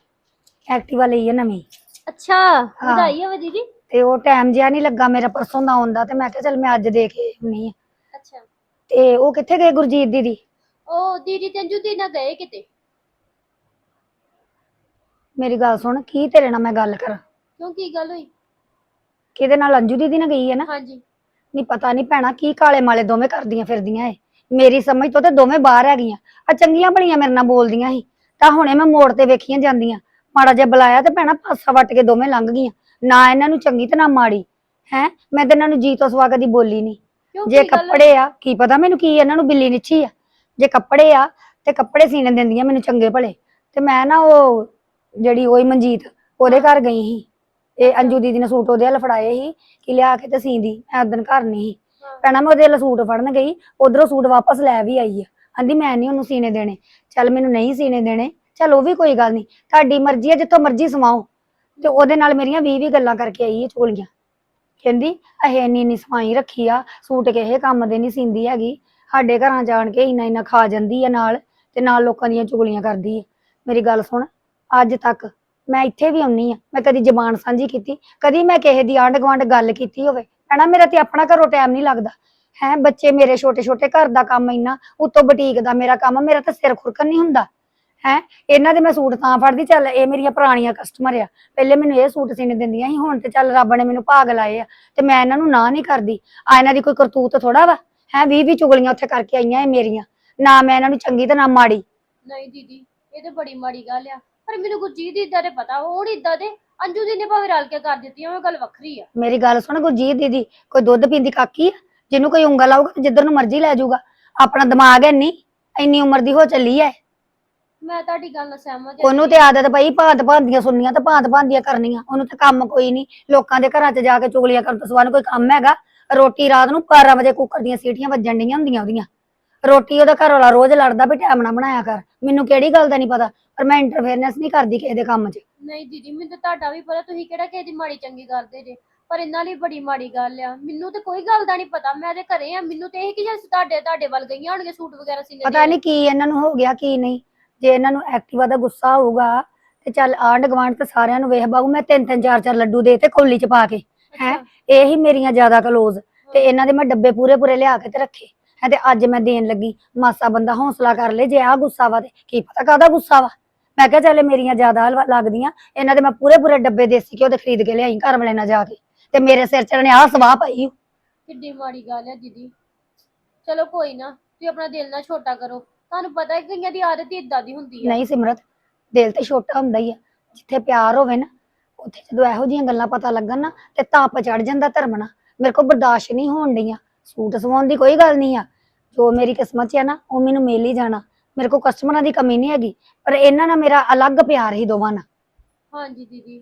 ਐਕਟਿਵਾ ਲਈ ਹੈ ਨਵੀਂ। ਅੱਛਾ ਵਧਾਈ ਹੋਵੇ ਦੀਦੀ। ਤੇ ਉਹ ਟਾਈਮ ਜਿਆ ਨਹੀਂ ਲੱਗਾ ਮੇਰਾ ਪਰਸੋਂ ਦਾ ਆਉਂਦਾ ਤੇ ਮੈਂ ਕਿਹਾ ਚੱਲ ਮੈਂ ਅੱਜ ਦੇ ਕੇ ਆਉਣੀ ਆ। ਅੱਛਾ। ਤੇ ਉਹ ਕਿੱਥੇ ਗਏ ਗੁਰਜੀਤ ਦੀਦੀ? ਉਹ ਦੀਦੀ ਤੇ ਅੰਜੂ ਦੀ ਨਾ ਗਏ ਕਿਤੇ। ਮੇਰੀ ਗੱਲ ਸੁਣ ਕੀ ਤੇਰੇ ਨਾਲ ਮੈਂ ਗੱਲ ਕਰਾਂ? ਕਿਉਂ ਕੀ ਗੱਲ ਹੋਈ? ਕਿਹਦੇ ਨਾਲ? ਅੰਜੂ ਦੀਦੀ ਨਾਲ ਗਈ ਹੈ ਨਾ। ਹਾਂਜੀ। ਨਹੀਂ ਪਤਾ ਨਹੀਂ ਭੈਣਾ ਕੀ ਕਾਲੇ ਮਾਲੇ ਦੋਵੇਂ ਕਰਦੀਆਂ ਫਿਰਦੀਆਂ ਏ। ਮੇਰੀ ਸਮਝ ਤੋਂ ਤੇ ਦੋਵੇਂ ਬਾਹਰ ਹੈਗੀਆਂ। ਆ ਚੰਗੀਆਂ ਭਲੀਆਂ ਮੇਰੇ ਨਾਲ ਬੋਲਦੀਆਂ ਸੀ। ਤਾਂ ਹੁਣੇ ਮੈਂ ਮੋੜ ਤੇ ਵੇਖੀਆਂ ਜਾਂਦੀਆਂ। ਮਾੜਾ ਜਿਹਾ ਬੁਲਾਇਆ ਤੇ ਭੈਣਾ ਪਾਸਾ ਵੱਟ ਕੇ ਦੋਵੇਂ ਲੰਘ ਗਈਆਂ। ਨਾ ਇਹਨਾਂ ਨੂੰ ਚੰਗੀ ਤੇ ਨਾ ਮਾੜੀ। ਹੈ? ਮੈਂ ਤੇ ਇਹਨਾਂ ਨੂੰ ਜੀ ਤੋਂ ਸਵਾ ਕਦੀ ਬੋਲੀ ਨਹੀਂ। ਜੇ? ਕੱਪੜੇ ਆ ਕੀ ਪਤਾ ਮੈਨੂੰ ਕੀ ਇਹਨਾਂ ਨੂੰ ਬਿੱਲੀ ਨਿੱਛੀ ਆ। ਜੇ ਕੱਪੜੇ ਆ ਤੇ ਕੱਪੜੇ ਸੀਨੇ ਦਿੰਦੀਆਂ ਮੈਨੂੰ ਚੰਗੇ ਭਲੇ। ਤੇ ਮੈਂ ਨਾ ਉਹ ਜਿਹੜੀ ਉਹੀ ਮਨਜੀਤ ਉਹਦੇ ਘਰ ਗਈ ਸੀ। ਇਹ ਅੰਜੂ ਦੀਦੀ ਨੇ ਸੂਟ ਉਹਦੇ ਹਲ ਫੜਾਏ ਸੀ ਕਿ ਲਿਆ ਕੇ ਤੇ ਸੀਂਦੀ ਮੈਂ ਉਦੋਂ ਘਰ ਨਹੀਂ ਸੀ। ਭੈਣਾ ਮੈਂ ਉਹਦੇ ਹਲ ਸੂਟ ਫੜਨ ਗਈ ਉਧਰੋਂ ਸੂਟ ਵਾਪਸ ਲੈ ਵੀ ਆਈ ਆ। ਆਂਦੀ ਮੈਂ ਨਹੀਂ ਉਹਨੂੰ ਸੀਨੇ ਦੇਣੇ। ਚੱਲ ਮੈਨੂੰ ਨਹੀਂ ਸੀਨੇ ਦੇਣੇ। ਚੱਲ ਉਹ ਵੀ ਕੋਈ ਗੱਲ ਨਹੀਂ ਤੁਹਾਡੀ ਮਰਜ਼ੀ ਹੈ ਜਿੱਥੋਂ ਮਰਜ਼ੀ ਸਮਾਓ ਤੇ ਉਹਦੇ ਨਾਲ ਮੇਰੀਆਂ 20 20 ਗੱਲਾਂ ਕਰਕੇ ਆਈ ਹੈ ਚੋਲੀਆਂ। ਕਹਿੰਦੀ ਇਹ ਇੰਨੀ ਇੰਨੀ ਸਫ਼ਾਈ ਰੱਖੀ ਆ, ਸੂਟ ਕਿਸੇ ਕੰਮ ਦੇ ਨਹੀਂ ਸੀਂਦੀ ਹੈਗੀ। ਸਾਡੇ ਘਰਾਂ ਜਾਣ ਕੇ ਇੰਨਾ ਇੰਨਾ ਖਾ ਜਾਂਦੀ ਆ ਨਾਲ ਤੇ ਨਾਲ ਲੋਕਾਂ ਦੀਆਂ ਚੁਗਲੀਆਂ ਕਰਦੀ ਆ। ਮੇਰੀ ਗੱਲ ਸੁਣ, ਅੱਜ ਤੱਕ ਮੈਂ ਇੱਥੇ ਵੀ ਆਉਣੀ ਆ। ਮੈਂ ਕਦੀ ਜ਼ਬਾਨ ਸਾਂਝੀ ਕੀਤੀ, ਕਦੀ ਮੈਂ ਕਿਸੇ ਦੀ ਆਂਢ ਗੁਆਂਢ ਗੱਲ ਕੀਤੀ ਹੋਵੇ। ਹਨਾ ਮੇਰਾ ਤੇ ਆਪਣਾ ਘਰੋਂ ਟਾਈਮ ਨਹੀਂ ਲੱਗਦਾ। ਹੈ ਬੱਚੇ ਮੇਰੇ ਛੋਟੇ ਛੋਟੇ ਘਰ ਦਾ ਕੰਮ ਇੰਨਾ ਉਤੋਂ ਬੁਟੀਕ ਦਾ ਮੇਰਾ ਕੰਮ ਮੇਰਾ ਤਾਂ ਸਿਰ ਖੁਰਕਣ ਨਹੀਂ ਹੁੰਦਾ। ਹੈ ਇਹਨਾਂ ਦੇ ਮੈਂ ਸੂਟ ਤਾਂ ਫੜਦੀ ਚੱਲ ਇਹ ਮੇਰੀਆਂ ਪੁਰਾਣੀਆਂ ਕਸਟਮਰ ਆ। ਪਹਿਲੇ ਮੈਨੂੰ ਇਹ ਸੂਟ ਸੀਨੇ ਦਿੰਦੀਆਂ ਸੀ ਹੁਣ ਤੇ ਚੱਲ ਰੱਬ ਨੇ ਮੈਨੂੰ ਭਾਗ ਲਾਏ ਆ ਤੇ ਮੈਂ ਇਹਨਾਂ ਨੂੰ ਨਾ ਨਹੀਂ ਕਰਦੀ। ਆ ਇਹਨਾਂ ਦੀ ਕੋਈ ਕਰਤੂਤ ਥੋੜਾ ਵਾ ਹੈ 20 20 ਚੁਗਲੀਆਂ ਉੱਥੇ ਕਰਕੇ ਆਈਆਂ ਇਹ ਮੇਰੀਆਂ। ਨਾ ਮੈਂ ਇਹਨਾਂ ਨੂੰ ਚੰਗੀ ਤੇ ਨਾ ਮਾੜੀ। ਨਹੀਂ ਦੀਦੀ ਇਹ ਤੇ ਬੜੀ ਮਾੜੀ ਗੱਲ ਆ ਪਰ ਮੈਨੂੰ ਗੁਰਜੀਤ ਦੀ ਇਦਾਂ ਦੇ ਪਤਾ ਨੀ ਇਦਾਂ ਦੇ ਅੰਜੂ ਦੀ ਨੇ ਭਾਵੇਂ ਰਲ ਕੇ ਕਰ ਦਿੱਤੀਆਂ ਉਹ ਗੱਲ ਵੱਖਰੀ ਆ। ਮੇਰੀ ਗੱਲ ਸੁਣ ਗੁਰਜੀਤ ਦੀਦੀ ਕੋਈ ਦੁੱਧ ਪੀਂਦੀ ਕਾਕੀ ਆ? ਜਿਹਨੂੰ ਕੋਈ ਉਂਗਲ ਆਊਗਾ ਜਿੱਧਰ ਨੂੰ ਮਰਜ਼ੀ ਲੈ ਜਾਊਗਾ। ਆਪਣਾ ਦਿਮਾਗ ਹੈ ਨਹੀਂ ਇੰਨੀ ਉਮਰ ਦੀ ਹੋ ਚੱਲੀ ਐ ਮੈਂ ਤੁਹਾਡੀ ਗੱਲ ਨਾਲ ਸਹਿਮਤ ਆ ਉਹਨੂੰ ਤੇ ਆਦਤ ਪਈ ਭਾਂਤ ਭਾਂਦੀਆਂ ਸੁਣਨੀਆਂ ਤੇ ਭਾਂਤ ਭਾਂਦੀਆਂ ਕਰਨੀਆਂ। ਉਹਨੂੰ ਤੇ ਕੰਮ ਕੋਈ ਨਹੀਂ। ਲੋਕਾਂ ਦੇ ਘਰਾਂ 'ਚ ਜਾ ਕੇ ਚੁਗਲੀਆਂ ਕਰਨ ਤੋਂ ਸਿਵਾ ਨੂੰ ਕੋਈ ਕੰਮ ਹੈਗਾ। ਰੋਟੀ ਰਾਤ ਨੂੰ 12 ਵਜੇ ਕੁੱਕਰ ਦੀਆਂ ਸੀਟੀਆਂ ਵੱਜਣ ਡੀਆਂ ਹੁੰਦੀਆਂ ਉਹਦੀਆਂ। ਰੋਟੀ ਉਹਦਾ ਘਰ ਵਾਲਾ ਰੋਜ਼ ਲੜਦਾ ਵੀ ਟਾਈਮ ਨਾ ਬਣਾਇਆ ਕਰ। ਮੈਨੂੰ ਕਿਹੜੀ ਗੱਲ ਦਾ ਨਹੀਂ ਪਤਾ ਪਰ ਮੈਂ ਇੰਟਰਫੇਰਨੈਸ ਨਹੀਂ ਕਰਦੀ ਕਿਸੇ ਦੇ ਕੰਮ 'ਚ। ਨਹੀਂ ਦੀਦੀ ਮੈਨੂੰ ਤਾਂ ਤੁਹਾਡਾ ਵੀ ਪਤਾ ਤੁਸੀਂ ਕਿਹੜਾ ਕਿਸੇ ਦੀ ਮਾੜੀ ਚੰਗੀ ਕਰਦੇ ਜੇ। ਪਰ ਇਹਨਾਂ ਲਈ ਬੜੀ ਮਾੜੀ ਗੱਲ ਆ। ਮੈਨੂੰ ਤੇ ਕੋਈ ਗੱਲ ਦਾ ਨਹੀਂ ਪਤਾ। ਮੈਂ ਤੇ ਘਰੇ ਆ। ਮੈਨੂੰ ਤੇ ਇਹ ਕਿ ਜੇ ਤੁਹਾਡੇ ਤੁਹਾਡੇ ਵੱਲ ਗਈਆਂ ਹੋਣਗੇ ਸੂਟ ਵਗੈਰਾ ਸੀਨੇ ਪਤਾ ਨਹੀਂ ਕੀ ਇਹਨਾਂ ਨੂੰ ਹੋ ਗਿਆ ਕੀ ਨਹੀਂ। ਜੇ ਇਹਨਾਂ ਨੂੰ ਐਕਟਿਵਾ ਦਾ ਗੁੱਸਾ ਹੋਊਗਾ ਤੇ ਚੱਲ ਆਂਢ ਗੁਆਂਢ ਤੇ ਸਾਰਿਆਂ ਨੂੰ ਵੇਖ ਬਾਊ ਮੈਂ ਤਿੰਨ ਤਿੰਨ ਚਾਰ ਚਾਰ ਲੱਡੂ ਦੇ ਤੇ ਕੌਲੀ 'ਚ ਪਾ ਕੇ ਹੈਂ ਇਹ ਹੀ ਮੇਰੀਆਂ ਜ਼ਿਆਦਾ ਕਲੋਜ਼। ਤੇ ਇਹਨਾਂ ਦੇ ਮੈਂ ਡੱਬੇ ਪੂਰੇ ਪੂਰੇ ਲਿਆ ਕੇ ਤੇ ਰੱਖੇ। ਹੈ ਤੇ ਅੱਜ ਮੈਂ ਦੇਣ ਲੱਗੀ। ਮਾਸਾ ਬੰਦਾ ਹੌਸਲਾ ਕਰ ਲੇ ਜੇ ਆ ਗੁੱਸਾ ਵਾ ਤੇ ਕੀ ਪਤਾ ਕਾਹਦਾ ਗੁੱਸਾ ਵਾ। ਮੈਂ ਕਿਹਾ ਚੱਲ ਇਹ ਮੇਰੀਆਂ ਜ਼ਿਆਦਾ ਲੱਗਦੀਆਂ। ਇਹਨਾਂ ਦੇ ਮੈਂ ਪੂਰੇ ਪੂਰੇ ਡੱਬੇ ਦੇਸੀ ਘਿਓ ਦੇ ਖਰੀਦ ਕੇ ਲਿਆਈ ਘਰ ਵਾਲੇ ਨਾਲ ਜਾ ਕੇ। ਤੇ ਮੇਰੇ ਸਿਰ ਚ ਨੇ ਆਹ ਸਵਾਹ ਪਾਈ। ਕਿੱਡੀ ਮਾੜੀ ਗੱਲ ਆ ਦੀਦੀ। ਚਲੋ ਕੋਈ ਨਾ ਤੁਸੀਂ ਆਪਣਾ ਦਿਲ ਨਾ ਛੋਟਾ ਕਰੋ। ਤੁਹਾਨੂੰ ਪਤਾ ਹੈ ਕਈਆਂ ਦੀ ਆਦਤ ਹੀ ਇਦਾਂ ਦੀ ਹੁੰਦੀ ਆ ਨਹੀਂ ਸਿਮਰਤ ਦਿਲ ਤੇ ਛੋਟਾ ਹੁੰਦਾ ਹੀ ਆ। ਜਿੱਥੇ ਪਿਆਰ ਹੋਵੇ ਨਾ ਉੱਥੇ ਜਦੋਂ ਇਹੋ ਜਿਹੀਆਂ ਗੱਲਾਂ ਪਤਾ ਲੱਗਣ ਨਾ ਤੇ ਤਾਪ ਚੜ ਜਾਂਦਾ ਧਰਮਣਾ ਮੇਰੇ ਕੋਲ ਬਰਦਾਸ਼ਤ ਨਹੀਂ ਹੋਣ ਡਈਆਂ। ਸੂਟ ਸਵਾਉਣ ਦੀ ਕੋਈ ਗੱਲ ਨਹੀਂ ਆ। ਜੋ ਮੇਰੀ ਕਿਸਮਤ 'ਚ ਆ ਨਾ ਉਹ ਮੈਨੂੰ ਮਿਲ ਹੀ ਜਾਣਾ। ਮੇਰੇ ਕੋਲ ਕਸਟਮਰਾਂ ਦੀ ਕਮੀ ਨਹੀਂ ਹੈਗੀ ਪਰ ਇਹਨਾਂ ਨਾਲ ਮੇਰਾ ਅਲੱਗ ਪਿਆਰ ਹੀ ਦੋਵਾਂ ਨਾਲ। ਹਾਂਜੀ ਦੀਦੀ।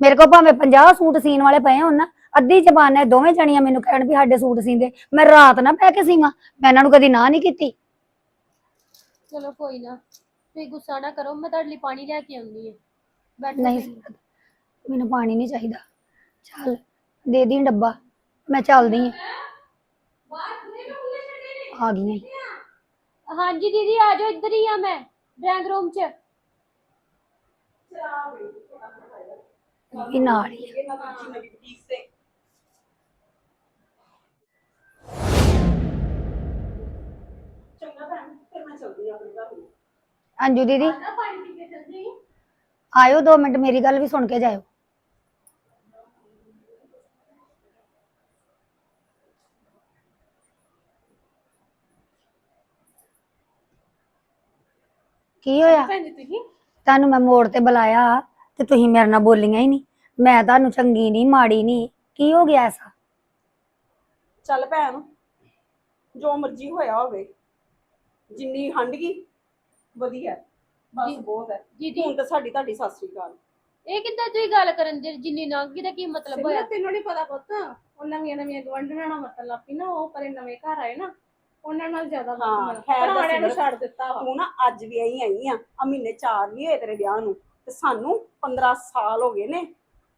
ਮੇਰੇ ਕੋਲ ਭਾਵੇਂ 50 ਸੂਟ ਸੀਨ ਵਾਲੇ ਪਏ ਹੋਣ ਨਾ ਅੱਧੀ ਜ਼ਬਾਨ ਹੈ ਦੋਵੇਂ ਜਣੀਆਂ ਮੈਨੂੰ ਕਹਿਣ ਵੀ ਸਾਡੇ ਸੂਟ ਸੀਂਦੇ। ਮੈਂ ਰਾਤ ਨਾ ਪੈ ਕੇ ਸੀਵਾਂ ਮੈਂ ਇਹਨਾਂ ਨੂੰ ਕਦੀ ਨਾ ਨਹੀਂ ਕੀਤੀ। ਚਲੋ ਕੋਈ ਨਾ ਤੁਸੀਂ ਗੁੱਸਾ ਨਾ ਕਰੋ ਮੈਂ ਤੁਹਾਡੇ ਲਈ ਪਾਣੀ ਲੈ ਕੇ ਆਉਂਦੀ ਹਾਂ। ਬੈਠੋ ਨਹੀਂ ਤੁਸੀਂ। ਮੈਨੂੰ ਪਾਣੀ ਨਹੀਂ ਚਾਹੀਦਾ। ਚੱਲ ਦੇ ਦੀ ਡੱਬਾ ਮੈਂ ਚੱਲਦੀ ਆਂ ਆ ਗਈਆਂ। ਈ। ਹਾਂਜੀ ਦੀਦੀ ਆ ਜਾਓ ਇੱਧਰ ਹੀ ਆ ਮੈਂ ਡਰਾਇੰਗ ਰੂਮ 'ਚ। ਇਹ ਵੀ ਨਾਲ ਹੀ ਆ। ਅੰਜੂ ਦੀਦੀ? ਆਇਓ 2 ਮਿੰਟ ਮੇਰੀ ਗੱਲ ਵੀ ਸੁਣ ਕੇ ਜਾਇਓ। ਕੀ ਹੋਇਆ? ਭੈਣ ਜੀ ਤੁਸੀਂ? ਤੁਹਾਨੂੰ ਮੈਂ ਮੋੜ ਤੇ ਬੁਲਾਇਆ। ਤੇ ਤੁਸੀਂ ਮੇਰੇ ਨਾਲ ਬੋਲੀਆਂ ਹੀ ਨਹੀਂ। ਮੈਂ ਤੁਹਾਨੂੰ ਚੰਗੀ ਨਹੀਂ ਮਾੜੀ ਨਹੀਂ। ਕੀ ਹੋ ਗਿਆ ਐਸਾ? ਚੱਲ ਭੈਣ ਜੋ ਮਰਜ਼ੀ ਹੋਇਆ ਹੋਵੇ। ਜਿੰਨੀ ਹੰਡ ਗਈ ਵਧੀਆ। ਹੈ। ਬਸ ਜੀ- ਬਹੁਤ ਹੈ। ਦੀਦੀ ਹੁਣ ਤਾਂ ਸਾਡੀ ਤੁਹਾਡੀ ਸਤਿ ਸ੍ਰੀ ਅਕਾਲ। ਇਹ ਕਿੱਦਾਂ ਤੁਸੀਂ ਗੱਲ ਕਰਨ ਦੇ ਜਿੰਨੀ ਲੰਘੀ ਦਾ ਕੀ ਮਤਲਬ ਹੋਇਆ? ਤੈਨੂੰ ਨਹੀਂ ਪਤਾ ਪੁੱਤ ਉਹ ਨਵੀਆਂ ਨਵੀਆਂ ਗਵੰਡਣਾ ਨਾਲ ਮਤਲਬ ਆਪੀ ਨਾ ਉਹ ਪਰੇ ਨਵੇਂ ਘਰ ਆਏ ਨਾ ਉਹਨਾਂ ਨਾਲ ਜ਼ਿਆਦਾ ਹਾਂ, ਮਤਲਬ ਖੈਰ ਦਾ ਪੁਰਾਣਿਆਂ ਨੂੰ। ਛੱਡ ਦਿੱਤਾ ਵਾ। ਤੂੰ ਨਾ ਅੱਜ ਵੀ ਆਈ ਆਈ ਆ ਆ ਮਹੀਨੇ ਚਾਰ ਨਹੀਂ ਹੋਏ ਤੇਰੇ ਵਿਆਹ ਨੂੰ। ਤੇ ਸਾਨੂੰ 15 ਸਾਲ ਹੋ ਗਏ ਨੇ